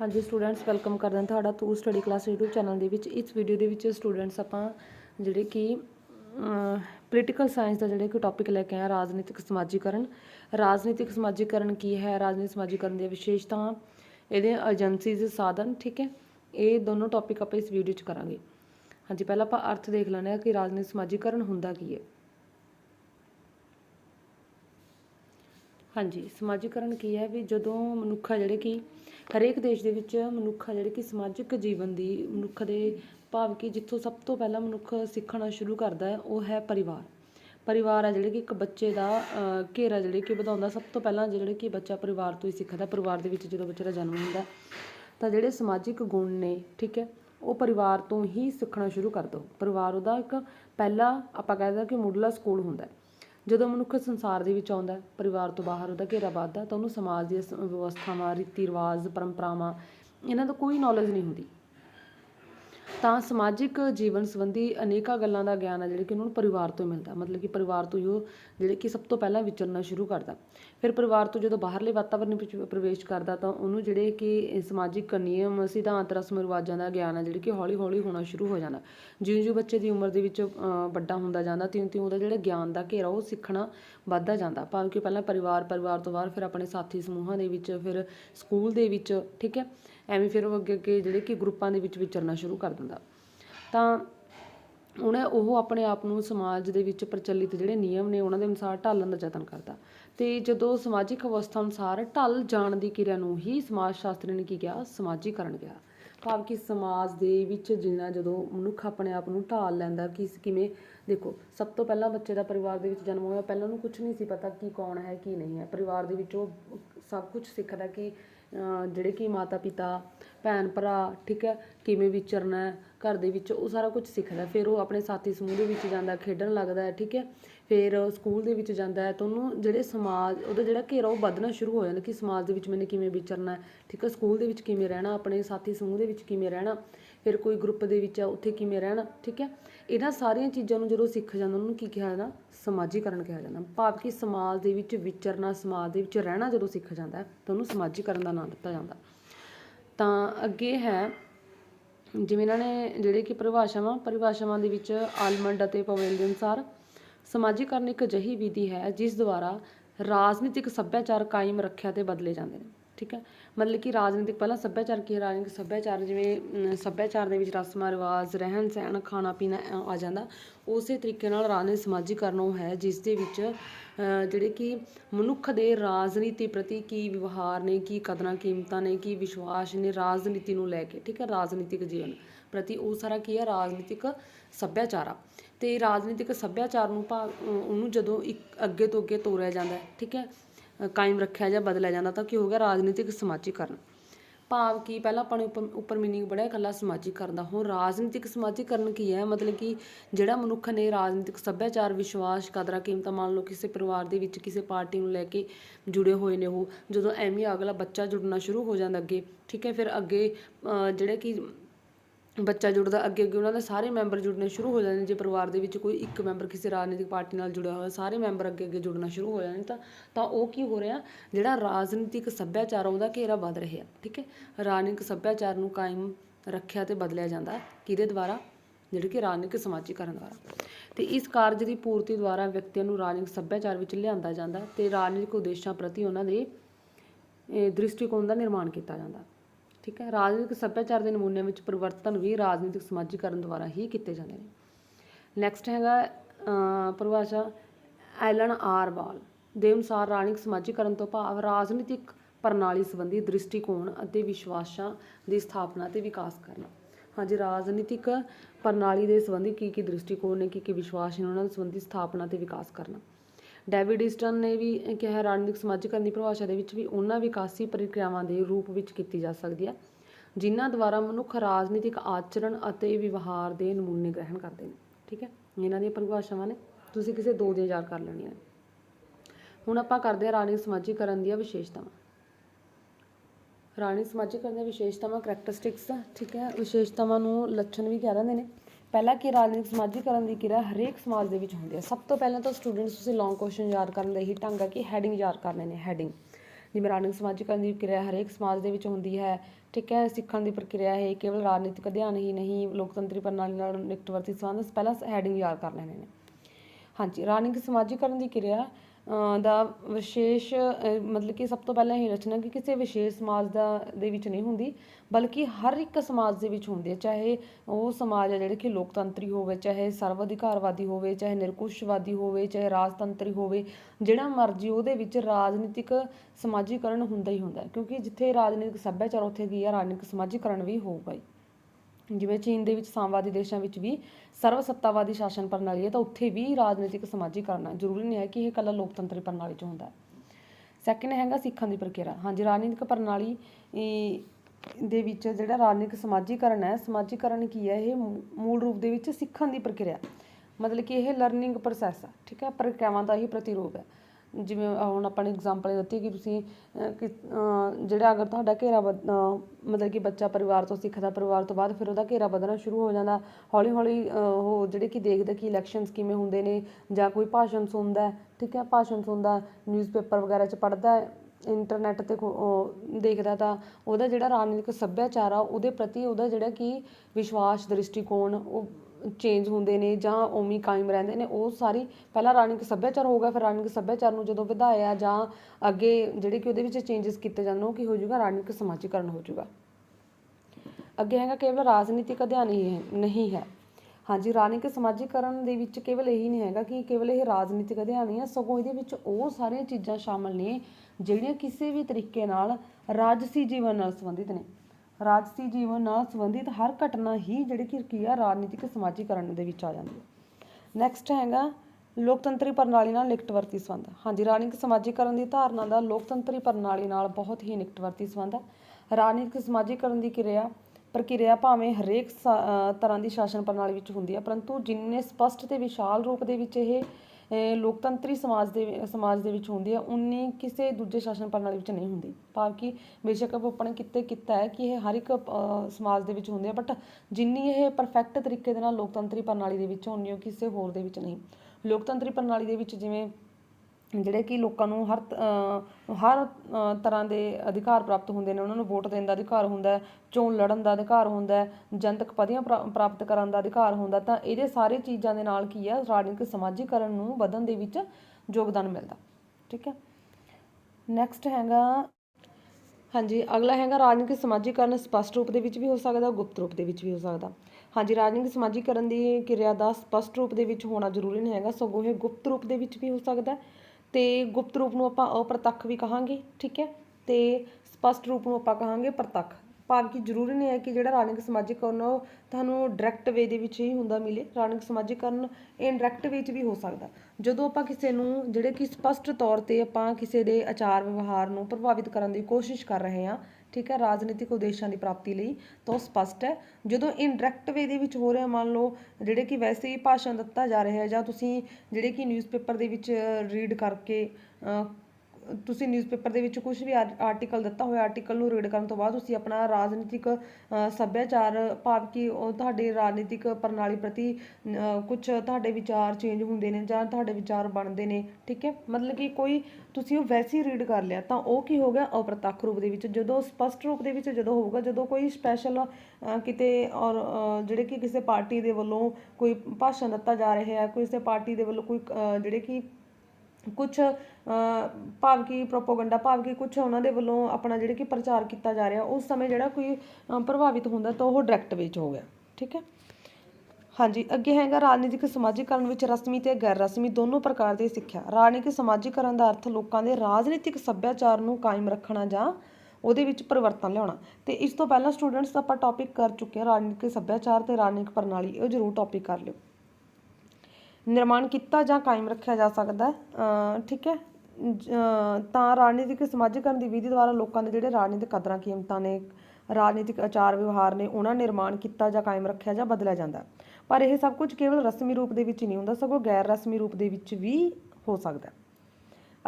ਹਾਂਜੀ students welcome ਕਰਦੇ ਹਾਂ ਤੁਹਾਡਾ to study class YouTube channel ਦੇ ਵਿੱਚ। ਇਸ ਵੀਡੀਓ ਦੇ ਵਿੱਚ ਸਟੂਡੈਂਟਸ ਆਪਾਂ ਜਿਹੜੇ ਕਿ ਪੋਲੀਟੀਕਲ ਸਾਇੰਸ ਦਾ ਜਿਹੜੇ ਕਿ ਟੌਪਿਕ ਲੈ ਕੇ ਆਏ ਹਾਂ, ਰਾਜਨੀਤਿਕ ਸਮਾਜੀਕਰਨ। ਰਾਜਨੀਤਿਕ ਸਮਾਜੀਕਰਨ ਕੀ ਹੈ? ਰਾਜਨੀਤਿਕ ਸਮਾਜੀਕਰਨ ਦੀਆਂ ਵਿਸ਼ੇਸ਼ਤਾਵਾਂ ਇਹਦੇ ਏਜੰਸੀਜ਼ ਸਾਧਨ ਠੀਕ ਹੈ? ਇਹ ਦੋਨੋਂ ਟੌਪਿਕ ਆਪਾਂ ਇਸ ਵੀਡੀਓ 'ਚ ਕਰਾਂਗੇ। ਹਾਂਜੀ ਪਹਿਲਾਂ ਆਪਾਂ ਅਰਥ ਦੇਖ ਲੈਂਦੇ ਹਾਂ ਕਿ ਰਾਜਨੀਤਿਕ ਸਮਾਜੀਕਰਨ ਹੁੰਦਾ ਕੀ ਹੈ। ਹਾਂਜੀ ਸਮਾਜੀਕਰਨ ਕੀ ਹੈ? ਵੀ ਜਦੋਂ ਮਨੁੱਖ ਆ ਜਿਹੜੇ ਕਿ ਹਰੇਕ ਦੇਸ਼ ਦੇ ਵਿੱਚ ਮਨੁੱਖ ਆ ਜਿਹੜੇ ਕਿ ਸਮਾਜਿਕ ਜੀਵਨ ਦੀ, ਮਨੁੱਖ ਦੇ ਭਾਵ ਕਿ ਜਿੱਥੋਂ ਸਭ ਤੋਂ ਪਹਿਲਾਂ ਮਨੁੱਖ ਸਿੱਖਣਾ ਸ਼ੁਰੂ ਕਰਦਾ ਹੈ, ਉਹ ਹੈ ਪਰਿਵਾਰ। ਪਰਿਵਾਰ ਆ ਜਿਹੜੇ ਕਿ ਇੱਕ ਬੱਚੇ ਦਾ ਘੇਰਾ ਜਿਹੜੇ ਕਿ ਵਧਾਉਂਦਾ, ਸਭ ਤੋਂ ਪਹਿਲਾਂ ਜਿਹੜੇ ਕਿ ਬੱਚਾ ਪਰਿਵਾਰ ਤੋਂ ਹੀ ਸਿੱਖਦਾ, ਪਰਿਵਾਰ ਦੇ ਵਿੱਚ ਜਦੋਂ ਬੱਚੇ ਦਾ ਜਨਮ ਹੁੰਦਾ, ਤਾਂ ਜਿਹੜੇ ਸਮਾਜਿਕ ਗੁਣ ਨੇ, ਠੀਕ ਹੈ, ਉਹ ਪਰਿਵਾਰ ਤੋਂ ਹੀ ਸਿੱਖਣਾ ਸ਼ੁਰੂ ਕਰ ਦੋ। ਪਰਿਵਾਰ ਉਹਦਾ ਇੱਕ ਪਹਿਲਾ, ਆਪਾਂ ਕਹਿੰਦੇ ਕਿ ਮੁੱਢਲਾ ਸਕੂਲ ਹੁੰਦਾ ਜਦੋਂ ਮਨੁੱਖ ਸੰਸਾਰ ਦੇ ਵਿੱਚ ਆਉਂਦਾ ਪਰਿਵਾਰ ਤੋਂ ਬਾਹਰ ਉਹਦਾ ਘੇਰਾ ਵੱਧਦਾ ਤਾਂ ਉਹਨੂੰ ਸਮਾਜ ਦੀਆਂ ਸ- ਵਿਵਸਥਾਵਾਂ ਰੀਤੀ ਰਿਵਾਜ ਪਰੰਪਰਾਵਾਂ, ਇਹਨਾਂ ਦਾ ਕੋਈ ਨੌਲੇਜ ਨਹੀਂ ਹੁੰਦੀ। ਤਾਂ ਸਮਾਜਿਕ ਜੀਵਨ ਸੰਬੰਧੀ ਅਨੇਕਾਂ ਗੱਲਾਂ ਦਾ ਗਿਆਨ ਹੈ ਜਿਹੜੇ ਕਿ ਉਹਨਾਂ ਨੂੰ ਪਰਿਵਾਰ ਤੋਂ ਮਿਲਦਾ। ਮਤਲਬ ਕਿ ਪਰਿਵਾਰ ਤੋਂ ਹੀ ਉਹ ਜਿਹੜੇ ਕਿ ਸਭ ਤੋਂ ਪਹਿਲਾਂ ਵਿਚਰਨਾ ਸ਼ੁਰੂ ਕਰਦਾ। ਫਿਰ ਪਰਿਵਾਰ ਤੋਂ ਜਦੋਂ ਬਾਹਰਲੇ ਵਾਤਾਵਰਣ ਵਿੱਚ ਪ੍ਰਵੇਸ਼ ਕਰਦਾ ਤਾਂ ਉਹਨੂੰ ਜਿਹੜੇ ਕਿ ਸਮਾਜਿਕ ਨਿਯਮ, ਸਿਧਾਂਤ, ਰਸਮ ਰਿਵਾਜਾਂ ਦਾ ਗਿਆਨ ਹੈ ਜਿਹੜੀ ਕਿ ਹੌਲੀ ਹੌਲੀ ਹੋਣਾ ਸ਼ੁਰੂ ਹੋ ਜਾਂਦਾ। ਜਿਉਂ ਜਿਉਂ ਬੱਚੇ ਦੀ ਉਮਰ ਦੇ ਵਿੱਚ ਵੱਡਾ ਹੁੰਦਾ ਜਾਂਦਾ ਤਿਉਂ ਤਿਉਂ ਉਹਦਾ ਜਿਹੜਾ ਗਿਆਨ ਦਾ ਘੇਰਾ ਉਹ ਸਿੱਖਣਾ ਵੱਧਦਾ ਜਾਂਦਾ। ਭਾਵੇਂ ਕਿ ਪਹਿਲਾਂ ਪਰਿਵਾਰ ਪਰਿਵਾਰ ਤੋਂ ਬਾਅਦ ਫਿਰ ਆਪਣੇ ਸਾਥੀ ਸਮੂਹਾਂ ਦੇ ਵਿੱਚ, ਫਿਰ ਸਕੂਲ ਦੇ ਵਿੱਚ, ਠੀਕ ਹੈ? ਐਵੇਂ ਫਿਰ ਉਹ ਅੱਗੇ ਅੱਗੇ ਜਿਹੜੇ ਕਿ ਗਰੁੱਪਾਂ ਦੇ ਵਿੱਚ ਵਿਚਰਨਾ ਸ਼ੁਰੂ ਕਰ ਦਿੰਦਾ। ਤਾਂ ਉਹਨੇ ਉਹ ਆਪਣੇ ਆਪ ਨੂੰ ਸਮਾਜ ਦੇ ਵਿੱਚ ਪ੍ਰਚਲਿਤ ਜਿਹੜੇ ਨਿਯਮ ਨੇ, ਉਹਨਾਂ ਦੇ ਅਨੁਸਾਰ ਢਾਲਣ ਦਾ ਯਤਨ ਕਰਦਾ। ਤੇ ਜਦੋਂ ਸਮਾਜਿਕ ਅਵਸਥਾ ਅਨੁਸਾਰ ਢਲ ਜਾਣ ਦੀ ਕਿਰਿਆ ਨੂੰ ਹੀ ਸਮਾਜ ਸ਼ਾਸਤਰੀ ਨੇ ਕੀ ਕਿਹਾ? ਸਮਾਜੀਕਰਨ ਕਿਹਾ। ਭਾਵ ਕਿ ਸਮਾਜ ਦੇ ਵਿੱਚ ਜਿੰਨਾ ਜਦੋਂ ਮਨੁੱਖ ਆਪਣੇ ਆਪ ਨੂੰ ਢਾਲ ਲੈਂਦਾ, ਕਿ ਕਿਵੇਂ, ਦੇਖੋ, ਸਭ ਤੋਂ ਪਹਿਲਾਂ ਬੱਚੇ ਦਾ ਪਰਿਵਾਰ ਦੇ ਵਿੱਚ ਜਨਮ ਹੋਇਆ, ਪਹਿਲਾਂ ਉਹਨੂੰ ਕੁਝ ਨਹੀਂ ਸੀ ਪਤਾ ਕੀ ਕੌਣ ਹੈ, ਕੀ ਨਹੀਂ ਹੈ। ਪਰਿਵਾਰ ਦੇ ਵਿੱਚ ਉਹ ਸਭ ਕੁਝ ਸਿੱਖਦਾ ਕਿ ਜਿਹੜੇ ਕਿ ਮਾਤਾ ਪਿਤਾ ਭੈਣ ਭਰਾ ਠੀਕ ਹੈ, ਕਿਵੇਂ ਵਿਚਰਨਾ ਘਰ ਦੇ ਵਿੱਚ ਉਹ ਸਾਰਾ ਕੁਝ ਸਿੱਖਦਾ। ਫਿਰ ਉਹ ਆਪਣੇ ਸਾਥੀ ਸਮੂਹ ਦੇ ਵਿੱਚ ਜਾਂਦਾ, ਖੇਡਣ ਲੱਗਦਾ ਠੀਕ ਹੈ। ਫਿਰ ਸਕੂਲ ਦੇ ਵਿੱਚ ਜਾਂਦਾ ਹੈ, ਤਾਂ ਉਹਨੂੰ ਜਿਹੜੇ ਸਮਾਜ, ਉਹਦਾ ਜਿਹੜਾ ਘੇਰਾ ਉਹ ਵੱਧਣਾ ਸ਼ੁਰੂ ਹੋ ਜਾਂਦਾ ਕਿ ਸਮਾਜ ਦੇ ਵਿੱਚ ਮੈਨੇ ਕਿਵੇਂ ਵਿਚਰਨਾ ਠੀਕ ਹੈ ਸਕੂਲ ਦੇ ਵਿੱਚ ਕਿਵੇਂ ਰਹਿਣਾ, ਆਪਣੇ ਸਾਥੀ ਸਮੂਹ ਦੇ ਵਿੱਚ ਕਿਵੇਂ ਰਹਿਣਾ, ਫਿਰ ਕੋਈ ਗਰੁੱਪ ਦੇ ਵਿੱਚ ਆ, ਉੱਥੇ ਕਿਵੇਂ ਰਹਿਣਾ, ਠੀਕ ਹੈ ਇਹਨਾਂ ਸਾਰੀਆਂ ਚੀਜ਼ਾਂ ਨੂੰ ਜਦੋਂ ਸਿੱਖ ਜਾਂਦਾ, ਉਹਨੂੰ ਕੀ ਕਿਹਾ ਜਾਂਦਾ? ਸਮਾਜੀਕਰਨ ਕਿਹਾ ਜਾਂਦਾ। ਭਾਵ ਕਿ ਸਮਾਜ ਦੇ ਵਿੱਚ ਵਿਚਰਨਾ, ਸਮਾਜ ਦੇ ਵਿੱਚ ਰਹਿਣਾ ਜਦੋਂ ਸਿੱਖ ਜਾਂਦਾ ਤਾਂ ਉਹਨੂੰ ਸਮਾਜੀਕਰਨ ਦਾ ਨਾਮ ਦਿੱਤਾ ਜਾਂਦਾ। ਤਾਂ ਅੱਗੇ ਹੈ, ਜਿਵੇਂ ਇਹਨਾਂ ਨੇ ਜਿਹੜੇ ਕਿ ਪਰਿਭਾਸ਼ਾਵਾਂ ਪਰਿਭਾਸ਼ਾਵਾਂ ਦੇ ਵਿੱਚ ਆਲਮੰਡ ਅਤੇ ਪਵੇਲ ਦੇ ਅਨੁਸਾਰ ਸਮਾਜੀਕਰਨ ਇੱਕ ਅਜਿਹੀ ਵਿਧੀ ਹੈ ਜਿਸ ਦੁਆਰਾ ਰਾਜਨੀਤਿਕ ਸੱਭਿਆਚਾਰ ਕਾਇਮ ਰੱਖਿਆ ਅਤੇ ਬਦਲੇ ਜਾਂਦੇ ਨੇ। ਠੀਕ ਹੈ? ਮਤਲਬ ਕਿ ਰਾਜਨੀਤਿਕ ਪਹਿਲਾਂ ਸੱਭਿਆਚਾਰ ਕੀ ਹੈ? ਰਾਜਨੀਤਿਕ ਸੱਭਿਆਚਾਰ ਜਿਵੇਂ ਸੱਭਿਆਚਾਰ ਦੇ ਵਿੱਚ ਰਸਮਾਂ ਰਿਵਾਜ, ਰਹਿਣ ਸਹਿਣ, ਖਾਣਾ ਪੀਣਾ ਆ ਜਾਂਦਾ। ਉਸੇ ਤਰੀਕੇ ਨਾਲ ਰਾਜਨੀਤਿਕ ਸਮਾਜੀਕਰਨ ਉਹ ਹੈ, ਜਿਸ ਦੇ ਵਿੱਚ ਜਿਹੜੇ ਕਿ ਮਨੁੱਖ ਦੇ ਰਾਜਨੀਤੀ ਪ੍ਰਤੀ ਕੀ ਵਿਵਹਾਰ ਨੇ, ਕੀ ਕਦਰਾਂ ਕੀਮਤਾਂ ਨੇ, ਕੀ ਵਿਸ਼ਵਾਸ ਨੇ, ਰਾਜਨੀਤੀ ਨੂੰ ਲੈ ਕੇ, ਠੀਕ ਹੈ? ਰਾਜਨੀਤਿਕ ਜੀਵਨ ਪ੍ਰਤੀ ਉਹ ਸਾਰਾ ਕੀ ਹੈ? ਰਾਜਨੀਤਿਕ ਸੱਭਿਆਚਾਰ ਆ। ਤੇ ਰਾਜਨੀਤਿਕ ਸੱਭਿਆਚਾਰ ਨੂੰ ਭਾ ਉਹਨੂੰ ਜਦੋਂ ਇੱਕ ਅੱਗੇ ਤੋਂ ਅੱਗੇ ਤੋਰਿਆ ਜਾਂਦਾ ਠੀਕ ਹੈ? ਕਾਇਮ ਰੱਖਿਆ ਜਾਂ ਬਦਲਿਆ ਜਾਂਦਾ ਤਾਂ ਕੀ ਹੋ ਗਿਆ ਰਾਜਨੀਤਿਕ ਸਮਾਜੀਕਰਨ। ਭਾਵ ਕੀ ਪਹਿਲਾਂ ਆਪਾਂ ਨੇ ਉੱਪਰ ਉੱਪਰ ਮੀਨਿੰਗ ਪੜਿਆ ਇਕੱਲਾ ਸਮਾਜੀਕਰਨ ਦਾ। ਹੁਣ ਰਾਜਨੀਤਿਕ ਸਮਾਜੀਕਰਨ ਕੀ ਹੈ? ਮਤਲਬ ਕਿ ਜਿਹੜਾ ਮਨੁੱਖ ਨੇ ਰਾਜਨੀਤਿਕ ਸੱਭਿਆਚਾਰ ਵਿਸ਼ਵਾਸ ਕਦਰਾਂ ਕੀਮਤਾਂ ਮੰਨ ਲਓ ਕਿਸੇ ਪਰਿਵਾਰ ਦੇ ਵਿੱਚ ਕਿਸੇ ਪਾਰਟੀ ਨੂੰ ਲੈ ਕੇ ਜੁੜੇ ਹੋਏ ਨੇ ਉਹ ਜਦੋਂ ਐਵੇਂ ਅਗਲਾ ਬੱਚਾ ਜੁੜਨਾ ਸ਼ੁਰੂ ਹੋ ਜਾਂਦਾ ਅੱਗੇ ਠੀਕ ਹੈ ਫਿਰ ਅੱਗੇ ਅ, ਜਿਹੜੇ ਕਿ ਬੱਚਾ ਜੁੜਦਾ ਅੱਗੇ ਅੱਗੇ ਉਹਨਾਂ ਦੇ ਸਾਰੇ ਮੈਂਬਰ ਜੁੜਨੇ ਸ਼ੁਰੂ ਹੋ ਜਾਂਦੇ ਨੇ। ਜੇ ਪਰਿਵਾਰ ਦੇ ਵਿੱਚ ਕੋਈ ਇੱਕ ਮੈਂਬਰ ਕਿਸੇ ਰਾਜਨੀਤਿਕ ਪਾਰਟੀ ਨਾਲ ਜੁੜਿਆ ਹੋਇਆ ਸਾਰੇ ਮੈਂਬਰ ਅੱਗੇ ਅੱਗੇ ਜੁੜਨਾ ਸ਼ੁਰੂ ਹੋ ਜਾਂਦੇ ਤਾਂ ਤਾਂ ਉਹ ਕੀ ਹੋ ਰਿਹਾ ਜਿਹੜਾ ਰਾਜਨੀਤਿਕ ਸੱਭਿਆਚਾਰ ਆ, ਉਹਦਾ ਘੇਰਾ ਵੱਧ ਰਿਹਾ ਠੀਕ ਹੈ? ਰਾਜਨੀਤਿਕ ਸੱਭਿਆਚਾਰ ਨੂੰ ਕਾਇਮ ਰੱਖਿਆ ਤੇ ਬਦਲਿਆ ਜਾਂਦਾ ਕਿਹਦੇ ਦੁਆਰਾ? ਜਿਹੜੇ ਕਿ ਰਾਜਨੀਤਿਕ ਸਮਾਜੀਕਰਨ ਦੁਆਰਾ। ਤੇ ਇਸ ਕਾਰਜ ਦੀ ਪੂਰਤੀ ਦੁਆਰਾ ਵਿਅਕਤੀਆਂ ਨੂੰ ਰਾਜਨੀਤਿਕ ਸੱਭਿਆਚਾਰ ਵਿੱਚ ਲਿਆਂਦਾ ਜਾਂਦਾ ਤੇ ਰਾਜਨੀਤਿਕ ਉਦੇਸ਼ਾਂ ਪ੍ਰਤੀ ਉਹਨਾਂ ਦੇ ਦ੍ਰਿਸ਼ਟੀਕੋਣ ਦਾ ਨਿਰਮਾਣ ਕੀਤਾ ਜਾਂਦਾ। ਠੀਕ ਹੈ? ਰਾਜਨੀਤਿਕ ਸੱਭਿਆਚਾਰ ਦੇ ਨਮੂਨਿਆਂ ਵਿੱਚ ਪਰਿਵਰਤਨ ਵੀ ਰਾਜਨੀਤਿਕ ਸਮਾਜੀਕਰਨ ਦੁਆਰਾ ਹੀ ਕੀਤੇ ਜਾਂਦੇ ਨੇ। ਨੈਕਸਟ ਹੈਗਾ ਪਰਿਭਾਸ਼ਾ ਐਲਨ ਆਰ ਵਾਲ। ਦੇ ਅਨੁਸਾਰ ਰਾਜਨੀਤਿਕ ਸਮਾਜੀਕਰਨ ਤੋਂ ਭਾਵ ਰਾਜਨੀਤਿਕ ਪ੍ਰਣਾਲੀ ਸੰਬੰਧੀ ਦ੍ਰਿਸ਼ਟੀਕੋਣ ਅਤੇ ਵਿਸ਼ਵਾਸਾਂ ਦੀ ਸਥਾਪਨਾ ਤੇ ਵਿਕਾਸ ਕਰਨਾ। ਹਾਂਜੀ, ਰਾਜਨੀਤਿਕ ਪ੍ਰਣਾਲੀ ਦੇ ਸੰਬੰਧੀ ਕੀ ਕੀ ਦ੍ਰਿਸ਼ਟੀਕੋਣ ਨੇ ਕੀ ਕੀ ਵਿਸ਼ਵਾਸ ਨੇ, ਉਹਨਾਂ ਦੇ ਸੰਬੰਧੀ ਸਥਾਪਨਾ ਤੇ ਵਿਕਾਸ ਕਰਨਾ। ਡੇਵਿਡ ਈਸਟਨ ਨੇ ਵੀ ਕਿਹਾ ਰਾਜਨੀਤਿਕ ਸਮਾਜੀਕਰਨ ਦੀ ਪਰਿਭਾਸ਼ਾ ਦੇ ਵਿੱਚ ਵੀ ਉਹਨਾਂ ਵਿਕਾਸੀ ਪ੍ਰਕਿਰਿਆਵਾਂ ਦੇ ਰੂਪ ਵਿੱਚ ਕੀਤੀ ਜਾ ਸਕਦੀ ਹੈ, ਜਿਨ੍ਹਾਂ ਦੁਆਰਾ ਮਨੁੱਖ ਰਾਜਨੀਤਿਕ ਆਚਰਣ ਅਤੇ ਵਿਵਹਾਰ ਦੇ ਨਮੂਨੇ ਗ੍ਰਹਿਣ ਕਰਦੇ ਨੇ। ਠੀਕ ਹੈ? ਇਹਨਾਂ ਦੀਆਂ ਪਰਿਭਾਸ਼ਾਵਾਂ ਨੇ। ਤੁਸੀਂ ਕਿਸੇ ਦੋ ਦੀਆਂ ਯਾਦ ਕਰ ਲੈਣੀਆਂ ਨੇ। ਹੁਣ ਆਪਾਂ ਕਰਦੇ ਹਾਂ ਰਾਣੀ ਸਮਾਜੀਕਰਨ ਦੀਆਂ ਵਿਸ਼ੇਸ਼ਤਾਵਾਂ। ਰਾਣੀ ਸਮਾਜੀਕਰਨ ਦੀਆਂ ਵਿਸ਼ੇਸ਼ਤਾਵਾਂ ਕਰੈਕਟਰਿਸਟਿਕਸ ਠੀਕ ਹੈ? ਵਿਸ਼ੇਸ਼ਤਾਵਾਂ ਨੂੰ ਲੱਛਣ ਵੀ ਕਹਿ ਦਿੰਦੇ ਨੇ। ਪਹਿਲਾ ਕਿ ਰਾਜਨੀਤਿਕ ਸਮਾਜੀਕਰਨ ਦੀ ਕਿਰਿਆ ਹਰੇਕ ਸਮਾਜ ਦੇ ਵਿੱਚ ਹੁੰਦੀ ਹੈ। ਸਭ ਤੋਂ ਪਹਿਲਾਂ ਤਾਂ ਸਟੂਡੈਂਟਸ ਤੁਸੀਂ ਲੌਂਗ ਕੁਐਸਚਨ ਯਾਦ ਕਰਨ ਦਾ ਇਹੀ ਢੰਗ ਹੈ ਕਿ ਹੈਡਿੰਗ ਯਾਦ ਕਰਨੇ ਨੇ ਹੈਡਿੰਗ ਜਿਵੇਂ ਰਾਜਨੀਤਿਕ ਸਮਾਜੀਕਰਨ ਦੀ ਕਿਰਿਆ ਹਰੇਕ ਸਮਾਜ ਦੇ ਵਿੱਚ ਹੁੰਦੀ ਹੈ, ਠੀਕ ਹੈ, ਸਿੱਖਣ ਦੀ ਪ੍ਰਕਿਰਿਆ ਹੈ, ਕੇਵਲ ਰਾਜਨੀਤਿਕ ਅਧਿਐਨ ਹੀ ਨਹੀਂ, ਲੋਕਤੰਤਰੀ ਪ੍ਰਣਾਲੀ ਨਾਲ ਨਿਕਟਵਰਤੀ ਸੰਬੰਧ, ਪਹਿਲਾਂ ਹੈਡਿੰਗ ਯਾਦ ਕਰ ਲੈਣੇ ਨੇ। ਹਾਂਜੀ, ਰਾਜਨੀਤਿਕ ਸਮਾਜੀਕਰਨ ਦੀ ਕਿਰਿਆ ਦਾ ਵਿਸ਼ੇਸ਼ ਮਤਲਬ ਕਿ ਸਭ ਤੋਂ ਪਹਿਲਾਂ ਇਹ ਰਚਨਾ ਕਿ ਕਿਸੇ ਵਿਸ਼ੇਸ਼ ਸਮਾਜ ਦਾ, ਦੇ ਵਿੱਚ ਨਹੀਂ ਹੁੰਦੀ, ਬਲਕਿ ਹਰ ਇੱਕ ਸਮਾਜ ਦੇ ਵਿੱਚ ਹੁੰਦੀ ਹੈ। ਚਾਹੇ ਉਹ ਸਮਾਜ ਹੈ ਜਿਹੜੇ ਕਿ ਲੋਕਤੰਤਰੀ ਹੋਵੇ, ਚਾਹੇ ਸਰਵ ਅਧਿਕਾਰਵਾਦੀ ਹੋਵੇ, ਚਾਹੇ ਨਿਰਕੁਸ਼ਵਾਦੀ ਹੋਵੇ, ਚਾਹੇ ਰਾਜਤੰਤਰੀ ਹੋਵੇ, ਜਿਹੜਾ ਮਰਜ਼ੀ ਉਹਦੇ ਵਿੱਚ ਰਾਜਨੀਤਿਕ ਸਮਾਜੀਕਰਨ ਹੁੰਦਾ ਹੀ ਹੁੰਦਾ ਕਿਉਂਕਿ ਜਿੱਥੇ ਰਾਜਨੀਤਿਕ ਸੱਭਿਆਚਾਰ, ਉੱਥੇ ਕੀ ਹੈ? ਰਾਜਨੀਤਿਕ ਸਮਾਜੀਕਰਨ ਵੀ ਹੋਊਗਾ ਹੀ। ਜਿਵੇਂ ਚੀਨ ਦੇ ਵਿੱਚ ਸਾਮਵਾਦੀ ਦੇਸ਼ਾਂ ਵਿੱਚ ਵੀ ਸਰਵ ਸੱਤਾਵਾਦੀ ਸ਼ਾਸਨ ਪ੍ਰਣਾਲੀ ਹੈ ਤਾਂ ਉੱਥੇ ਵੀ ਰਾਜਨੀਤਿਕ ਸਮਾਜੀਕਰਨ ਹੈ ਜ਼ਰੂਰੀ ਨਹੀਂ ਹੈ ਕਿ ਇਹ ਇਕੱਲਾ ਲੋਕਤੰਤਰੀ ਪ੍ਰਣਾਲੀ 'ਚ ਹੁੰਦਾ ਹੈ। ਸੈਕਿੰਡ ਹੈਗਾ ਸਿੱਖਾਂ ਦੀ ਪ੍ਰਕਿਰਿਆ। ਹਾਂਜੀ, ਰਾਜਨੀਤਿਕ ਪ੍ਰਣਾਲੀ ਦੇ ਵਿੱਚ ਜਿਹੜਾ ਰਾਜਨੀਤਿਕ ਸਮਾਜੀਕਰਨ ਹੈ, ਸਮਾਜੀਕਰਨ ਕੀ ਹੈ? ਇਹ ਮੂਲ ਰੂਪ ਦੇ ਵਿੱਚ ਸਿੱਖਣ ਦੀ ਪ੍ਰਕਿਰਿਆ। ਮਤਲਬ ਕਿ ਇਹ ਲਰਨਿੰਗ ਪ੍ਰੋਸੈਸ ਹੈ ਠੀਕ ਹੈ? ਪ੍ਰਕਿਰਿਆਵਾਂ ਦਾ ਹੀ ਪ੍ਰਤੀਰੂਪ ਹੈ। ਜਿਵੇਂ ਹੁਣ ਆਪਾਂ ਨੇ ਐਗਜ਼ਾਮਪਲ ਦਿੱਤੀ ਕਿ ਤੁਸੀਂ ਕਿ ਜਿਹੜਾ ਅਗਰ ਤੁਹਾਡਾ ਘੇਰਾ ਵਧ ਮਤਲਬ ਕਿ ਬੱਚਾ ਪਰਿਵਾਰ ਤੋਂ ਸਿੱਖਦਾ ਪਰਿਵਾਰ ਤੋਂ ਬਾਅਦ ਫਿਰ ਉਹਦਾ ਘੇਰਾ ਵਧਣਾ ਸ਼ੁਰੂ ਹੋ ਜਾਂਦਾ। ਹੌਲੀ ਹੌਲੀ ਉਹ ਜਿਹੜੇ ਕਿ ਦੇਖਦਾ ਕਿ ਇਲੈਕਸ਼ਨਸ ਕਿਵੇਂ ਹੁੰਦੇ ਨੇ ਜਾਂ ਕੋਈ ਭਾਸ਼ਣ ਸੁਣਦਾ ਠੀਕ ਹੈ, ਭਾਸ਼ਣ ਸੁਣਦਾ ਨਿਊਜ਼ਪੇਪਰ ਵਗੈਰਾ 'ਚ ਪੜ੍ਹਦਾ ਹੈ ਇੰਟਰਨੈਟ ਤੇ ਕੋ- ਦੇਖਦਾ ਤਾਂ ਉਹਦਾ ਜਿਹੜਾ ਰਾਜਨੀਤਿਕ ਸੱਭਿਆਚਾਰ ਆ, ਉਹਦੇ ਪ੍ਰਤੀ ਉਹਦਾ ਜਿਹੜਾ ਕਿ ਵਿਸ਼ਵਾਸ, ਦ੍ਰਿਸ਼ਟੀਕੋਣ, ਉਹ ਚੇਂਜ ਹੁੰਦੇ ਨੇ ਜਾਂ ਉਵੇਂ ਕਾਇਮ ਰਹਿੰਦੇ ਨੇ, ਉਹ ਸਾਰੀ ਪਹਿਲਾਂ ਰਾਜਨੀਤਿਕ ਸੱਭਿਆਚਾਰ ਹੋਊਗਾ ਫਿਰ ਰਾਜਨੀਤਿਕ ਸੱਭਿਆਚਾਰ ਨੂੰ ਜਦੋਂ ਵਧਾਇਆ ਜਾਂ ਅੱਗੇ ਜਿਹੜੇ ਕਿ ਉਹਦੇ ਵਿੱਚ ਚੇਂਜਸ ਕੀਤੇ ਜਾਂਦੇ ਨੇ ਉਹ ਕੀ ਹੋ ਜਾਊਗਾ? ਰਾਜਨੀਤਿਕ ਸਮਾਜੀਕਰਨ ਹੋ ਜਾਊਗਾ। ਅੱਗੇ ਹੈਗਾ ਕੇਵਲ ਰਾਜਨੀਤਿਕ ਅਧਿਐਨ ਹੀ ਹੈ, ਨਹੀਂ ਹੈ। ਹਾਂਜੀ ਰਾਜਨੀਤਿਕ ਸਮਾਜੀਕਰਨ ਦੇ ਵਿੱਚ ਕੇਵਲ ਇਹੀ ਨਹੀਂ ਹੈਗਾ ਕਿ ਕੇਵਲ ਇਹ ਰਾਜਨੀਤਿਕ ਅਧਿਐਨ ਹੀ ਹੈ, ਸਗੋਂ ਇਹਦੇ ਵਿੱਚ ਉਹ ਸਾਰੀਆਂ ਚੀਜ਼ਾਂ ਸ਼ਾਮਲ ਨੇ, ਜਿਹੜੀਆਂ ਕਿਸੇ ਵੀ ਤਰੀਕੇ ਨਾਲ ਰਾਜਸੀ ਜੀਵਨ ਨਾਲ ਸੰਬੰਧਿਤ ਨੇ। ਰਾਜਸੀ ਜੀਵਨ ਨਾਲ ਸੰਬੰਧਿਤ ਹਰ ਘਟਨਾ ਹੀ ਜਿਹੜੀ ਕਿ ਕੀ ਆ, ਰਾਜਨੀਤਿਕ ਸਮਾਜੀਕਰਨ ਦੇ ਵਿੱਚ ਆ ਜਾਂਦੀ ਹੈ। ਨੈਕਸਟ ਹੈਗਾ ਲੋਕਤੰਤਰੀ ਪ੍ਰਣਾਲੀ ਨਾਲ ਨਿਕਟਵਰਤੀ ਸੰਬੰਧ। ਹਾਂਜੀ, ਰਾਜਨੀਤਿਕ ਸਮਾਜੀਕਰਨ ਦੀ ਧਾਰਨਾ ਦਾ ਲੋਕਤੰਤਰੀ ਪ੍ਰਣਾਲੀ ਨਾਲ ਬਹੁਤ ਹੀ ਨਿਕਟਵਰਤੀ ਸੰਬੰਧ ਹੈ। ਰਾਜਨੀਤਿਕ ਸਮਾਜੀਕਰਨ ਦੀ ਕਿਰਿਆ, ਪ੍ਰਕਿਰਿਆ ਭਾਵੇਂ ਹਰੇਕ ਤਰ੍ਹਾਂ ਦੀ ਸ਼ਾਸਨ ਪ੍ਰਣਾਲੀ ਵਿੱਚ ਹੁੰਦੀ ਹੈ, ਪਰੰਤੂ ਜਿੰਨੇ ਸਪਸ਼ਟ ਤੇ ਵਿਸ਼ਾਲ ਰੂਪ ਦੇ ਵਿੱਚ ਇਹ ਲੋਕਤੰਤਰੀ ਸਮਾਜ ਦੇ ਸਮਾਜ ਦੇ ਵਿੱਚ ਹੁੰਦੀ ਹੈ, ਉਨੀ ਕਿਸੇ ਦੂਜੇ ਸ਼ਾਸਨ ਪ੍ਰਣਾਲੀ ਵਿੱਚ ਨਹੀਂ ਹੁੰਦੀ। ਭਾਵ ਕਿ ਬੇਸ਼ੱਕ ਆਪਾਂ ਆਪਣੇ ਕਿਤੇ ਕੀਤਾ ਹੈ ਕਿ ਇਹ ਹਰ ਇੱਕ ਸਮਾਜ ਦੇ ਵਿੱਚ ਹੁੰਦੇ ਆ ਬਟ ਜਿੰਨੀ ਇਹ ਪਰਫੈਕਟ ਤਰੀਕੇ ਦੇ ਨਾਲ ਲੋਕਤੰਤਰੀ ਪ੍ਰਣਾਲੀ ਦੇ ਵਿੱਚ ਹੁੰਦੀ ਉਹ ਕਿਸੇ ਹੋਰ ਦੇ ਵਿੱਚ ਨਹੀਂ। ਲੋਕਤੰਤਰੀ ਪ੍ਰਣਾਲੀ ਦੇ ਵਿੱਚ ਜਿਵੇਂ ਜਿਹੜੇ ਕਿ ਲੋਕਾਂ ਨੂੰ ਹਰ ਹਰ ਤਰ੍ਹਾਂ ਦੇ ਅਧਿਕਾਰ ਪ੍ਰਾਪਤ ਹੁੰਦੇ ਨੇ, ਉਹਨਾਂ ਨੂੰ ਵੋਟ ਦੇਣ ਦਾ ਅਧਿਕਾਰ ਹੁੰਦਾ ਚੋਣ ਲੜਨ ਦਾ ਅਧਿਕਾਰ ਹੁੰਦਾ ਜਨਤਕ ਪਦਵੀਆਂ ਪ੍ਰਾਪਤ ਕਰਨ ਦਾ ਅਧਿਕਾਰ ਹੁੰਦਾ, ਤਾਂ ਇਹਦੇ ਸਾਰੇ ਚੀਜ਼ਾਂ ਦੇ ਨਾਲ ਕੀ ਹੈ, ਰਾਜਨੀਤਿਕ ਸਮਾਜੀਕਰਨ ਨੂੰ ਵਧਣ ਦੇ ਵਿੱਚ ਯੋਗਦਾਨ ਮਿਲਦਾ, ਠੀਕ ਹੈ? ਨੈਕਸਟ ਹੈਗਾ, ਹਾਂਜੀ, ਅਗਲਾ ਹੈਗਾ ਰਾਜਨੀਤਿਕ ਸਮਾਜੀਕਰਨ ਸਪਸ਼ਟ ਰੂਪ ਦੇ ਵਿੱਚ ਵੀ ਹੋ ਸਕਦਾ, ਗੁਪਤ ਰੂਪ ਦੇ ਵਿੱਚ ਵੀ ਹੋ ਸਕਦਾ। ਹਾਂਜੀ, ਰਾਜਨੀਤਿਕ ਸਮਾਜੀਕਰਨ ਦੀ ਕਿਰਿਆ ਦਾ ਸਪਸ਼ਟ ਰੂਪ ਦੇ ਵਿੱਚ ਹੋਣਾ ਜ਼ਰੂਰੀ ਨਹੀਂ ਹੈਗਾ, ਸਗੋਂ ਇਹ ਗੁਪਤ ਰੂਪ ਦੇ ਵਿੱਚ ਵੀ ਹੋ ਸਕਦਾ ਤੇ ਗੁਪਤ ਰੂਪ ਨੂੰ ਆਪਾਂ ਅਪ੍ਰਤੱਖ ਵੀ ਕਹਾਂਗੇ, ਠੀਕ ਹੈ? ਤੇ ਸਪਸ਼ਟ ਰੂਪ ਨੂੰ ਆਪਾਂ ਕਹਾਂਗੇ ਪ੍ਰਤੱਖ। ਭਾਵ ਕਿ ਜ਼ਰੂਰੀ ਨਹੀਂ ਹੈ ਕਿ ਜਿਹੜਾ ਰਾਜਨੀਤਿਕ ਸਮਾਜੀਕਰਨ ਉਹ ਤੁਹਾਨੂੰ ਡਾਇਰੈਕਟ ਵੇ ਦੇ ਵਿੱਚ ਹੀ ਹੁੰਦਾ ਮਿਲੇ। ਰਾਜਨੀਤਿਕ ਸਮਾਜੀਕਰਨ ਇਨਡਾਇਰੈਕਟ ਵੇ 'ਚ ਵੀ ਹੋ ਸਕਦਾ। ਜਦੋਂ ਆਪਾਂ ਕਿਸੇ ਨੂੰ, ਜਿਹੜੇ ਕਿ ਸਪਸ਼ਟ ਤੌਰ ਤੇ ਆਪਾਂ ਕਿਸੇ ਦੇ ਆਚਾਰ ਵਿਵਹਾਰ ਨੂੰ ਪ੍ਰਭਾਵਿਤ ਕਰਨ ਦੀ ਕੋਸ਼ਿਸ਼ ਕਰ ਰਹੇ ਹਾਂ ਠੀਕ ਹੈ, ਰਾਜਨੀਤਿਕ ਉਦੇਸ਼ਾਂ ਦੀ ਪ੍ਰਾਪਤੀ ਲਈ। ਤਾਂ ਉਹ ਸਪਸ਼ਟ ਹੈ, ਜਦੋਂ ਇਨਡਾਇਰੈਕਟ ਵੇ ਦੇ ਵਿੱਚ ਹੋ ਰਿਹਾ, ਮੰਨ ਲਓ, ਜਿਹੜੇ ਕਿ ਵੈਸੇ ਹੀ ਭਾਸ਼ਣ ਦਿੱਤਾ ਜਾ ਰਿਹਾ ਹੈ ਜਾਂ ਤੁਸੀਂ ਜਿਹੜੇ ਕਿ ਨਿਊਜ਼ਪੇਪਰ ਦੇ ਵਿੱਚ ਰੀਡ ਕਰਕੇ ਤੁਸੀਂ ਨਿਊਜ਼ਪੇਪਰ ਦੇ ਵਿੱਚ ਕੁਝ ਵੀ ਆਰਟੀਕਲ ਦਿੱਤਾ ਹੋਇਆ ਆਰਟੀਕਲ ਨੂੰ ਰੀਡ ਕਰਨ ਤੋਂ ਬਾਅਦ ਤੁਸੀਂ ਆਪਣਾ ਰਾਜਨੀਤਿਕ ਸੱਭਿਆਚਾਰ ਭਾਵ ਕਿ ਉਹ ਤੁਹਾਡੇ ਰਾਜਨੀਤਿਕ ਪ੍ਰਣਾਲੀ ਪ੍ਰਤੀ ਕੁਝ ਤੁਹਾਡੇ ਵਿਚਾਰ ਚੇਂਜ ਹੁੰਦੇ ਨੇ ਜਾਂ ਤੁਹਾਡੇ ਵਿਚਾਰ ਬਣਦੇ ਨੇ, ਠੀਕ ਹੈ? ਮਤਲਬ ਕਿ ਕੋਈ ਤੁਸੀਂ ਉਹ ਵੈਸੇ ਹੀ ਰੀਡ ਕਰ ਲਿਆ ਤਾਂ ਉਹ ਕੀ ਹੋ ਗਿਆ? ਅਪ੍ਰਤੱਖ ਰੂਪ ਦੇ ਵਿੱਚ, ਜਦੋਂ ਸਪਸ਼ਟ ਰੂਪ ਦੇ ਵਿੱਚ ਜਦੋਂ ਹੋਊਗਾ, ਜਦੋਂ ਕੋਈ ਸਪੈਸ਼ਲ ਕਿਤੇ ਔਰ ਜਿਹੜੇ ਕਿ ਕਿਸੇ ਪਾਰਟੀ ਦੇ ਵੱਲੋਂ ਕੋਈ ਭਾਸ਼ਣ ਦਿੱਤਾ ਜਾ ਰਿਹਾ ਹੈ, ਕਿਸੇ ਪਾਰਟੀ ਦੇ ਵੱਲੋਂ ਕੋਈ ਜਿਹੜੇ ਕਿ ਕੁਛ ਭਾਵ ਕਿ ਪ੍ਰੋਪੋਗੰਡਾ ਭਾਵ ਕਿ ਕੁਛ ਉਹਨਾਂ ਦੇ ਵੱਲੋਂ ਆਪਣਾ ਜਿਹੜੇ ਕਿ ਪ੍ਰਚਾਰ ਕੀਤਾ ਜਾ ਰਿਹਾ, ਉਸ ਸਮੇਂ ਜਿਹੜਾ ਕੋਈ ਪ੍ਰਭਾਵਿਤ ਹੁੰਦਾ ਤਾਂ ਉਹ ਡਾਇਰੈਕਟ ਵਿੱਚ ਹੋ ਗਿਆ, ਠੀਕ ਹੈ? ਹਾਂਜੀ, ਅੱਗੇ ਹੈਗਾ ਰਾਜਨੀਤਿਕ ਸਮਾਜੀਕਰਨ ਵਿੱਚ ਰਸਮੀ ਤੇ ਗੈਰ ਰਸਮੀ ਦੋਨੋਂ ਪ੍ਰਕਾਰ ਦੀ ਸਿੱਖਿਆ। ਰਾਜਨੀਤਿਕ ਸਮਾਜੀਕਰਨ ਦਾ ਅਰਥ ਲੋਕਾਂ ਦੇ ਰਾਜਨੀਤਿਕ ਸੱਭਿਆਚਾਰ ਨੂੰ ਕਾਇਮ ਰੱਖਣਾ ਜਾਂ ਉਹਦੇ ਵਿੱਚ ਪਰਿਵਰਤਨ ਲਿਆਉਣਾ। ਤੇ ਇਸ ਤੋਂ ਪਹਿਲਾਂ ਸਟੂਡੈਂਟਸ ਆਪਾਂ ਟੌਪਿਕ ਕਰ ਚੁੱਕੇ ਹਾਂ, ਰਾਜਨੀਤਿਕ ਸੱਭਿਆਚਾਰ ਤੇ ਰਾਜਨੀਤਿਕ ਪ੍ਰਣਾਲੀ ਉਹ ਜ਼ਰੂਰ ਟੌਪਿਕ ਕਰ ਲਿਓ। ਨਿਰਮਾਣ ਕੀਤਾ ਜਾਂ ਕਾਇਮ ਰੱਖਿਆ ਜਾ ਸਕਦਾ ਠੀਕ ਹੈ। ਤਾਂ ਰਾਜਨੀਤਿਕ ਸਮਾਜੀਕਰਨ ਦੀ ਵਿਧੀ ਦੁਆਰਾ ਲੋਕਾਂ ਦੇ ਜਿਹੜੇ ਰਾਜਨੀਤਿਕ ਕਦਰਾਂ, ਕੀਮਤਾਂ ਨੇ, ਰਾਜਨੀਤਿਕ ਆਚਾਰ ਵਿਵਹਾਰ ਨੇ, ਉਹਨਾਂ ਨਿਰਮਾਣ ਕੀਤਾ ਜਾਂ ਕਾਇਮ ਰੱਖਿਆ ਜਾਂ ਬਦਲਿਆ ਜਾਂਦਾ ਪਰ ਇਹ ਸਭ ਕੁਝ ਕੇਵਲ ਰਸਮੀ ਰੂਪ ਦੇ ਵਿੱਚ ਹੀ ਨਹੀਂ ਹੁੰਦਾ, ਸਗੋਂ ਗੈਰ ਰਸਮੀ ਰੂਪ ਦੇ ਵਿੱਚ ਵੀ ਹੋ ਸਕਦਾ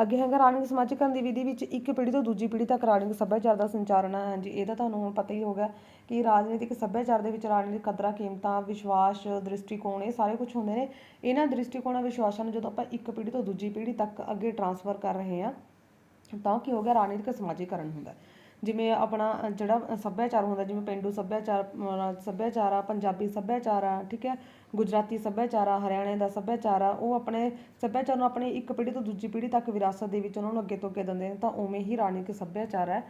ਅੱਗੇ ਹੈਗਾ ਰਾਜਨੀਤਿਕ ਸਮਾਜੀਕਰਨ ਦੀ ਵਿਧੀ ਵਿੱਚ ਇੱਕ ਪੀੜ੍ਹੀ ਤੋਂ ਦੂਜੀ ਪੀੜ੍ਹੀ ਤੱਕ ਰਾਜਨੀਤਿਕ ਸੱਭਿਆਚਾਰ ਦਾ ਸੰਚਾਰਨ ਹੈ। ਹਾਂਜੀ ਇਹਦਾ ਤੁਹਾਨੂੰ ਹੁਣ ਪਤਾ ਹੀ ਹੋਗਾ ਕਿ ਰਾਜਨੀਤਿਕ ਸੱਭਿਆਚਾਰ ਦੇ ਵਿੱਚ ਰਾਜਨੀਤਿਕ ਕਦਰਾਂ, ਕੀਮਤਾਂ, ਵਿਸ਼ਵਾਸ, ਦ੍ਰਿਸ਼ਟੀਕੋਣ ਇਹ ਸਾਰੇ ਕੁਝ ਹੁੰਦੇ ਨੇ। ਇਹਨਾਂ ਦ੍ਰਿਸ਼ਟੀਕੋਣਾਂ, ਵਿਸ਼ਵਾਸਾਂ ਨੂੰ ਜਦੋਂ ਆਪਾਂ ਇੱਕ ਪੀੜ੍ਹੀ ਤੋਂ ਦੂਜੀ ਪੀੜ੍ਹੀ ਤੱਕ ਅੱਗੇ ਟਰਾਂਸਫਰ ਕਰ ਰਹੇ ਹਾਂ, ਤਾਂ ਕੀ ਹੋ ਗਿਆ? ਰਾਜਨੀਤਿਕ ਸਮਾਜੀਕਰਨ ਹੁੰਦਾ ਜਿਵੇਂ ਆਪਣਾ ਜਿਹੜਾ ਸੱਭਿਆਚਾਰ ਹੁੰਦਾ, ਜਿਵੇਂ ਪੇਂਡੂ ਸੱਭਿਆਚਾਰ ਸੱਭਿਆਚਾਰ ਆ, ਪੰਜਾਬੀ ਸੱਭਿਆਚਾਰ ਆ, ਠੀਕ ਹੈ? ਗੁਜਰਾਤੀ ਸੱਭਿਆਚਾਰ ਆ, ਹਰਿਆਣੇ ਦਾ ਸੱਭਿਆਚਾਰ ਆ, ਉਹ ਆਪਣੇ ਸੱਭਿਆਚਾਰ ਨੂੰ ਆਪਣੀ ਇੱਕ ਪੀੜ੍ਹੀ ਤੋਂ ਦੂਜੀ ਪੀੜ੍ਹੀ ਤੱਕ ਵਿਰਾਸਤ ਦੇ ਵਿੱਚ ਉਹਨਾਂ ਨੂੰ ਅੱਗੇ ਤੋਂ ਅੱਗੇ ਦਿੰਦੇ ਨੇ, ਤਾਂ ਉਵੇਂ ਹੀ ਰਾਣੀਕ ਸੱਭਿਆਚਾਰ ਹੈ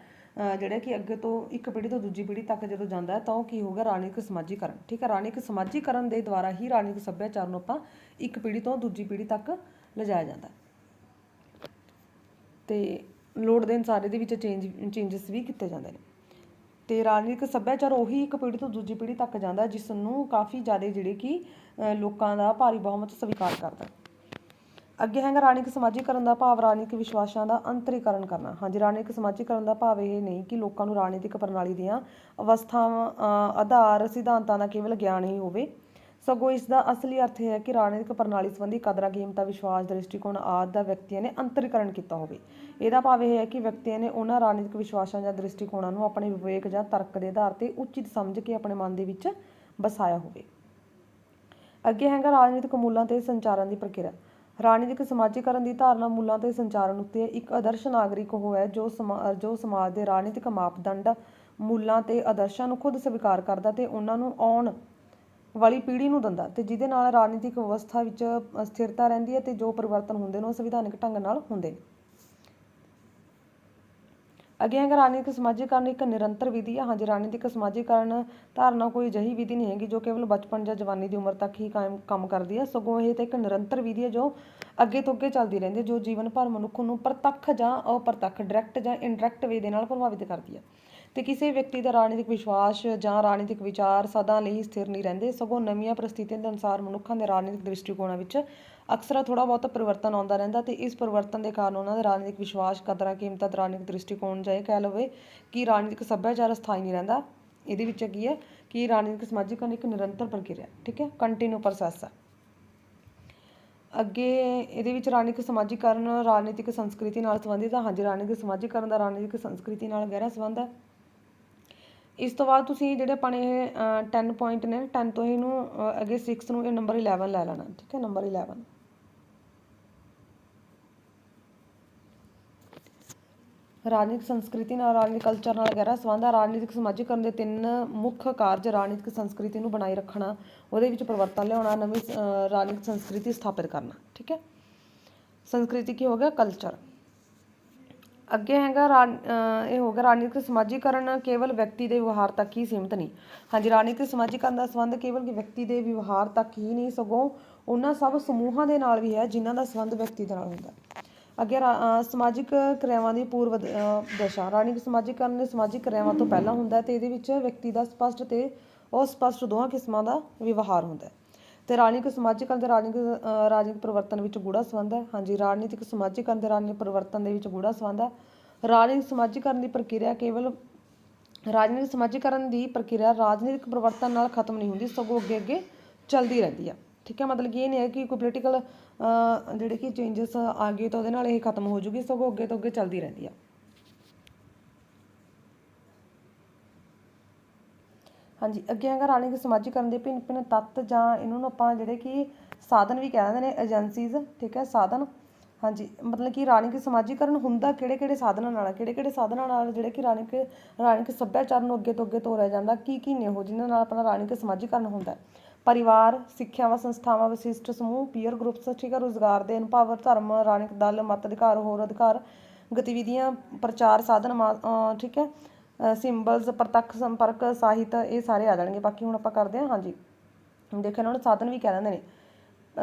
ਜਿਹੜਾ ਕਿ ਅੱਗੇ ਤੋਂ ਇੱਕ ਪੀੜ੍ਹੀ ਤੋਂ ਦੂਜੀ ਪੀੜ੍ਹੀ ਤੱਕ ਜਦੋਂ ਜਾਂਦਾ ਹੈ, ਤਾਂ ਉਹ ਕੀ ਹੋਊਗਾ? ਰਾਜਨੀਤਿਕ ਸਮਾਜੀਕਰਨ, ਠੀਕ ਹੈ? ਰਾਣੀਕ ਸਮਾਜੀਕਰਨ ਦੇ ਦੁਆਰਾ ਹੀ ਰਾਣੀਕ ਸੱਭਿਆਚਾਰ ਨੂੰ ਆਪਾਂ ਇੱਕ ਪੀੜ੍ਹੀ ਤੋਂ ਦੂਜੀ ਪੀੜ੍ਹੀ ਤੱਕ ਲਿਜਾਇਆ ਜਾਂਦਾ ਹੈ। ਤੇ ਲੋੜ ਦੇ ਅਨੁਸਾਰ ਇਹਦੇ ਵਿੱਚ ਚੇਂਜ ਚੇਂਜਸ ਵੀ ਕੀਤੇ ਜਾਂਦੇ ਨੇ। ਤੇ ਰਾਜਨੀਤਿਕ ਸੱਭਿਆਚਾਰ ਉਹੀ ਇੱਕ ਪੀੜ੍ਹੀ ਤੋਂ ਦੂਜੀ ਪੀੜ੍ਹੀ ਤੱਕ ਜਾਂਦਾ ਜਿਸ ਨੂੰ ਕਾਫੀ ਜ਼ਿਆਦਾ ਜਿਹੜੇ ਕਿ ਲੋਕਾਂ ਦਾ ਭਾਰੀ ਬਹੁਮਤ ਸਵੀਕਾਰ ਕਰਦਾ ਅੱਗੇ ਹੈਗਾ ਰਾਜਨੀਤਿਕ ਸਮਾਜੀਕਰਨ ਦਾ ਭਾਵ, ਰਾਜਨੀਤਿਕ ਵਿਸ਼ਵਾਸਾਂ ਦਾ ਅੰਤਰੀਕਰਨ ਕਰਨਾ। ਹਾਂਜੀ, ਰਾਜਨੀਤਿਕ ਸਮਾਜੀਕਰਨ ਦਾ ਭਾਵ ਇਹ ਨਹੀਂ ਕਿ ਲੋਕਾਂ ਨੂੰ ਰਾਜਨੀਤਿਕ ਪ੍ਰਣਾਲੀ ਦੀਆਂ ਅਵਸਥਾਵਾਂ ਆਧਾਰ ਸਿਧਾਂਤਾਂ ਦਾ ਕੇਵਲ ਗਿਆਨ ਹੀ ਹੋਵੇ। ਸਗੋਂ ਇਸ ਦਾ ਅਸਲੀ ਅਰਥ ਇਹ ਹੈ ਕਿ ਰਾਜਨੀਤਿਕ ਪ੍ਰਣਾਲੀ ਸੰਬੰਧੀ ਕਦਰਾਂ ਕੀਮਤਾਂ, ਵਿਸ਼ਵਾਸ, ਦ੍ਰਿਸ਼ਟੀਕੋਣ ਆਦਿ ਦਾ ਵਿਅਕਤੀਆਂ ਨੇ ਅੰਤਰੀਕਰਨ ਕੀਤਾ ਹੋਵੇ। ਇਹਦਾ ਭਾਵ ਇਹ ਹੈ ਕਿ ਵਿਅਕਤੀਆਂ ਨੇ ਉਹਨਾਂ ਰਾਜਨੀਤਿਕ ਵਿਸ਼ਵਾਸਾਂ ਜਾਂ ਦ੍ਰਿਸ਼ਟੀਕੋਣਾਂ ਨੂੰ ਆਪਣੇ ਵਿਵੇਕ ਜਾਂ ਤਰਕ ਦੇ ਆਧਾਰ ਤੇ ਉਚਿਤ ਸਮਝ ਕੇ ਆਪਣੇ ਮਨ ਦੇ ਵਿੱਚ ਵਸਾਇਆ ਹੋਵੇ। ਅੱਗੇ ਹੈਗਾ ਰਾਜਨੀਤਿਕ ਮੁੱਲਾਂ ਤੇ ਸੰਚਾਰਨ ਦੀ ਪ੍ਰਕਿਰਿਆ। ਰਾਜਨੀਤਿਕ ਸਮਾਜੀਕਰਨ ਦੀ ਧਾਰਨਾ ਮੁੱਲਾਂ ਤੇ ਸੰਚਾਰਨ ਉੱਤੇ ਇੱਕ ਆਦਰਸ਼ ਨਾਗਰਿਕ ਉਹ ਹੈ ਜੋ ਸਮਾ- ਜੋ ਸਮਾਜ ਦੇ ਰਾਜਨੀਤਿਕ ਮਾਪਦੰਡ ਮੁੱਲਾਂ ਤੇ ਆਦਰਸ਼ਾਂ ਨੂੰ ਖੁਦ ਸਵੀਕਾਰ ਕਰਦਾ ਤੇ ਉਹਨਾਂ ਨੂੰ ਆਉਣ ਵਾਲੀ ਪੀੜ੍ਹੀ ਨੂੰ ਦਿੰਦਾ ਤੇ ਜਿਹਦੇ ਨਾਲ ਰਾਜਨੀਤਿਕ ਵਿਵਸਥਾ ਵਿੱਚ ਅ, ਸਥਿਰਤਾ ਰਹਿੰਦੀ ਹੈ ਤੇ ਜੋ ਪਰਿਵਰਤਨ ਹੁੰਦੇ ਨੇ ਉਹ ਸੰਵਿਧਾਨਕ ਢੰਗ ਨਾਲ ਹੁੰਦੇ ਨੇ। ਅੱਗੇ ਹੈਗਾ ਰਾਜਨੀਤਿਕ ਸਮਾਜੀਕਰਨ ਇੱਕ ਨਿਰੰਤਰ ਵਿਧੀ ਹੈ ਹਾਂਜੀ ਰਾਜਨੀਤਿਕ ਸਮਾਜੀਕਰਨ ਧਾਰਨਾ ਕੋਈ ਅਜਿਹੀ ਵਿਧੀ ਨਹੀਂ ਹੈਗੀ ਜੋ ਕੇਵਲ ਬਚਪਨ ਜਾਂ ਜਵਾਨੀ ਦੀ ਉਮਰ ਤੱਕ ਹੀ ਕਾਇਮ ਕੰਮ ਕਰਦੀ ਹੈ ਸਗੋਂ ਇਹ ਤਾਂ ਇੱਕ ਨਿਰੰਤਰ ਵਿਧੀ ਹੈ ਜੋ ਅੱਗੇ ਤੋਂ ਅੱਗੇ ਚੱਲਦੀ ਰਹਿੰਦੀ ਹੈ ਜੋ ਜੀਵਨ ਭਰ ਮਨੁੱਖ ਨੂੰ ਪ੍ਰਤੱਖ ਜਾਂ ਅਪ੍ਰਤੱਖ ਡਾਇਰੈਕਟ ਜਾਂ ਇਨਡਾਇਰੈਕਟ ਵੇ ਦੇ ਨਾਲ ਪ੍ਰਭਾਵਿਤ ਕਰਦੀ ਹੈ ਤੇ ਕਿਸੇ ਵਿਅਕਤੀ ਦਾ ਰਾਜਨੀਤਿਕ ਵਿਸ਼ਵਾਸ ਜਾਂ ਰਾਜਨੀਤਿਕ ਵਿਚਾਰ ਸਦਾ ਲਈ ਸਥਿਰ ਨਹੀਂ ਰਹਿੰਦੇ। ਸਗੋਂ ਨਵੀਆਂ ਪ੍ਰਸਥਿਤੀਆਂ ਦੇ ਅਨੁਸਾਰ ਮਨੁੱਖਾਂ ਦੇ ਰਾਜਨੀਤਿਕ ਦ੍ਰਿਸ਼ਟੀਕੋਣਾਂ ਵਿੱਚ ਅਕਸਰ ਥੋੜਾ ਬਹੁਤ ਪਰਿਵਰਤਨ ਆਉਂਦਾ ਰਹਿੰਦਾ ਤੇ ਇਸ ਪਰਿਵਰਤਨ ਦੇ ਕਾਰਨ ਉਹਨਾਂ ਦਾ ਰਾਜਨੀਤਿਕ ਵਿਸ਼ਵਾਸ ਕਦਰਾਂ ਕੀਮਤਾਂ ਤੇ ਰਾਜਨੀਤਿਕ ਦ੍ਰਿਸ਼ਟੀਕੋਣ ਜਾਂ ਇਹ ਕਹਿ ਲਵੇ ਕਿ ਰਾਜਨੀਤਿਕ ਸੱਭਿਆਚਾਰ ਸਥਾਈ ਨਹੀਂ ਰਹਿੰਦਾ, ਇਹਦੇ ਵਿੱਚ ਕੀ ਹੈ ਕਿ ਰਾਜਨੀਤਿਕ ਸਮਾਜੀਕਰਨ ਇੱਕ ਨਿਰੰਤਰ ਪ੍ਰਕਿਰਿਆ ਠੀਕ ਹੈ ਕੰਟੀਨਿਊ ਪ੍ਰੋਸੈਸ ਹੈ ਅੱਗੇ ਇਹਦੇ ਵਿੱਚ ਰਾਜਨੀਤਿਕ ਸਮਾਜੀਕਰਨ ਰਾਜਨੀਤਿਕ ਸੰਸਕ੍ਰਿਤੀ ਨਾਲ ਸੰਬੰਧਿਤ ਹੈ ਹਾਂਜੀ, ਰਾਜਨੀਤਿਕ ਸਮਾਜੀਕਰਨ ਦਾ ਰਾਜਨੀਤਿਕ ਸੰਸਕ੍ਰਿਤੀ ਨਾਲ ਗਹਿਰਾ ਸੰਬੰਧ ਹੈ ਇਸ ਤੋਂ ਬਾਅਦ ਤੁਸੀਂ ਜਿਹੜੇ ਆਪਣੇ ਇਹ 10 ਪੁਆਇੰਟ ਨੇ 10 ਤੋਂ ਇਹਨੂੰ ਅੱਗੇ 6 ਨੂੰ ਇਹ ਨੰਬਰ 11 ਲੈ ਲੈਣਾ, ਠੀਕ ਹੈ ਨੰਬਰ 11 ਰਾਜਨੀਤਿਕ ਸੰਸਕ੍ਰਿਤੀ ਨਾਲ, ਰਾਜਨੀਤਿਕ ਕਲਚਰ ਨਾਲ ਗਹਿਰਾ ਸੰਬੰਧ ਹੈ ਰਾਜਨੀਤਿਕ ਸਮਾਜੀਕਰਨ ਦੇ ਤਿੰਨ ਮੁੱਖ ਕਾਰਜ ਰਾਜਨੀਤਿਕ ਸੰਸਕ੍ਰਿਤੀ ਨੂੰ ਬਣਾਈ ਰੱਖਣਾ, ਉਹਦੇ ਵਿੱਚ ਪਰਿਵਰਤਨ ਲਿਆਉਣਾ, ਨਵੀਂ ਰਾਜਨੀਤਿਕ ਸੰਸਕ੍ਰਿਤੀ ਸਥਾਪਿਤ ਕਰਨਾ, ਠੀਕ ਹੈ? ਸੰਸਕ੍ਰਿਤੀ ਕੀ ਹੋ ਗਿਆ? ਕਲਚਰ ਅੱਗੇ ਹੈਗਾ ਰਾਜ ਇਹ ਹੋ ਗਿਆ ਰਾਜਨੀਤਿਕ ਸਮਾਜੀਕਰਨ, ਕੇਵਲ ਵਿਅਕਤੀ ਦੇ ਵਿਵਹਾਰ ਤੱਕ ਹੀ ਸੀਮਿਤ ਨਹੀਂ। ਹਾਂਜੀ, ਰਾਜਨੀਤਿਕ ਸਮਾਜੀਕਰਨ ਦਾ ਸੰਬੰਧ ਕੇਵਲ ਵਿਅਕਤੀ ਦੇ ਵਿਵਹਾਰ ਤੱਕ ਹੀ ਨਹੀਂ, ਸਗੋਂ ਉਹਨਾਂ ਸਭ ਸਮੂਹਾਂ ਦੇ ਨਾਲ ਵੀ ਹੈ, ਜਿਨ੍ਹਾਂ ਦਾ ਸੰਬੰਧ ਵਿਅਕਤੀ ਦੇ ਨਾਲ ਹੁੰਦਾ। ਅੱਗੇ ਰਾ- ਸਮਾਜਿਕ ਕਿਰਿਆਵਾਂ ਦੀ ਪੂਰਵ ਦਸ਼ਾ। ਰਾਣੀਕ ਸਮਾਜੀਕਰਨ ਦੇ ਸਮਾਜਿਕ ਕਿਰਿਆਵਾਂ ਤੋਂ ਪਹਿਲਾਂ ਹੁੰਦਾ ਹੈ ਤੇ ਇਹਦੇ ਵਿੱਚ ਵਿਅਕਤੀ ਦਾ ਸਪਸ਼ਟ ਤੇ ਅਸਪਸ਼ਟ ਦੋਹਾਂ ਕਿਸਮਾਂ ਦਾ ਵਿਵਹਾਰ ਹੁੰਦਾ ਹੈ। ਤੇ ਰਾਜਨੀਤਿਕ ਸਮਾਜੀਕਰਨ ਅਤੇ ਰਾਜਨੀਤਿਕ ਰਾਜਨੀਤਿਕ ਪਰਿਵਰਤਨ ਵਿੱਚ ਗੂੜਾ ਸੰਬੰਧ ਹੈ। ਹਾਂਜੀ, ਰਾਜਨੀਤਿਕ ਸਮਾਜੀਕਰਨ ਅਤੇ ਰਾਜਨੀਤਿਕ ਪਰਿਵਰਤਨ ਦੇ ਵਿੱਚ ਗੂੜਾ ਸੰਬੰਧ ਹੈ। ਰਾਜਨੀਤਿਕ ਸਮਾਜੀਕਰਨ ਦੀ ਪ੍ਰਕਿਰਿਆ ਕੇਵਲ ਰਾਜਨੀਤਿਕ ਸਮਾਜੀਕਰਨ ਦੀ ਪ੍ਰਕਿਰਿਆ ਰਾਜਨੀਤਿਕ ਪਰਿਵਰਤਨ ਨਾਲ ਖਤਮ ਨਹੀਂ ਹੁੰਦੀ, ਸਗੋਂ ਅੱਗੇ ਅੱਗੇ ਚੱਲਦੀ ਰਹਿੰਦੀ ਹੈ। ਠੀਕ ਹੈ, ਮਤਲਬ ਕਿ ਇਹ ਨਹੀਂ ਹੈ ਕਿ ਕੋਈ ਪੋਲੀਟੀਕਲ ਜਿਹੜੇ ਕਿ ਚੇਂਜਸ ਆ ਗਏ ਤਾਂ ਉਹਦੇ ਨਾਲ ਇਹ ਖਤਮ ਹੋ ਜੂਗੀ, ਸਗੋਂ ਅੱਗੇ ਤੋਂ ਅੱਗੇ ਚੱਲਦੀ ਰਹਿੰਦੀ ਆ। ਹਾਂਜੀ, ਅੱਗੇ ਹੈਗਾ ਰਾਜਨੀਤਿਕ ਸਮਾਜੀਕਰਨ ਦੇ ਭਿੰਨ ਭਿੰਨ ਤੱਤ ਜਾਂ ਇਹਨਾਂ ਨੂੰ ਆਪਾਂ ਜਿਹੜੇ ਕਿ ਸਾਧਨ ਵੀ ਕਹਿ ਨੇ ਏਜੰਸੀਜ਼ ਠੀਕ ਹੈ, ਸਾਧਨ। ਹਾਂਜੀ, ਮਤਲਬ ਕਿ ਰਾਜਨੀਤਿਕ ਸਮਾਜੀਕਰਨ ਹੁੰਦਾ ਕਿਹੜੇ ਕਿਹੜੇ ਸਾਧਨਾਂ ਨਾਲ ਕਿਹੜੇ ਕਿਹੜੇ ਸਾਧਨਾਂ ਨਾਲ ਜਿਹੜੇ ਕਿ ਰਾਜਨੀਤਿਕ ਰਾਜਨੀਤਿਕ ਸੱਭਿਆਚਾਰ ਨੂੰ ਅੱਗੇ ਤੋਂ ਅੱਗੇ ਤੋਰਿਆ ਜਾਂਦਾ? ਕੀ ਕੀ ਨੇ ਉਹ, ਜਿਨ੍ਹਾਂ ਨਾਲ ਆਪਣਾ ਰਾਜਨੀਤਿਕ ਸਮਾਜੀਕਰਨ ਹੁੰਦਾ ਪਰਿਵਾਰ, ਸਿੱਖਿਆਵਾਂ, ਸੰਸਥਾਵਾਂ, ਵਿਸ਼ਿਸ਼ਟ ਸਮੂਹ ਪੀਅਰ ਗਰੁੱਪਸ ਠੀਕ ਹੈ ਰੋਜ਼ਗਾਰ ਦੇ ਅਨੁਭਵ ਧਰਮ ਰਾਣਿਕ ਦਲ, ਮਤ ਅਧਿਕਾਰ, ਹੋਰ ਅਧਿਕਾਰ, ਗਤੀਵਿਧੀਆਂ, ਪ੍ਰਚਾਰ ਸਾਧਨ, ਮਾ- ਠੀਕ ਹੈ ਸਿੰਬਲਸ ਪ੍ਰਤੱਖ ਸੰਪਰਕ, ਸਾਹਿਤ, ਇਹ ਸਾਰੇ ਆ ਜਾਣਗੇ। ਬਾਕੀ ਹੁਣ ਆਪਾਂ ਕਰਦੇ ਹਾਂ, ਹਾਂਜੀ। ਦੇਖੋ, ਇਹਨਾਂ ਨੂੰ ਸਾਧਨ ਵੀ ਕਹਿ ਦਿੰਦੇ ਨੇ।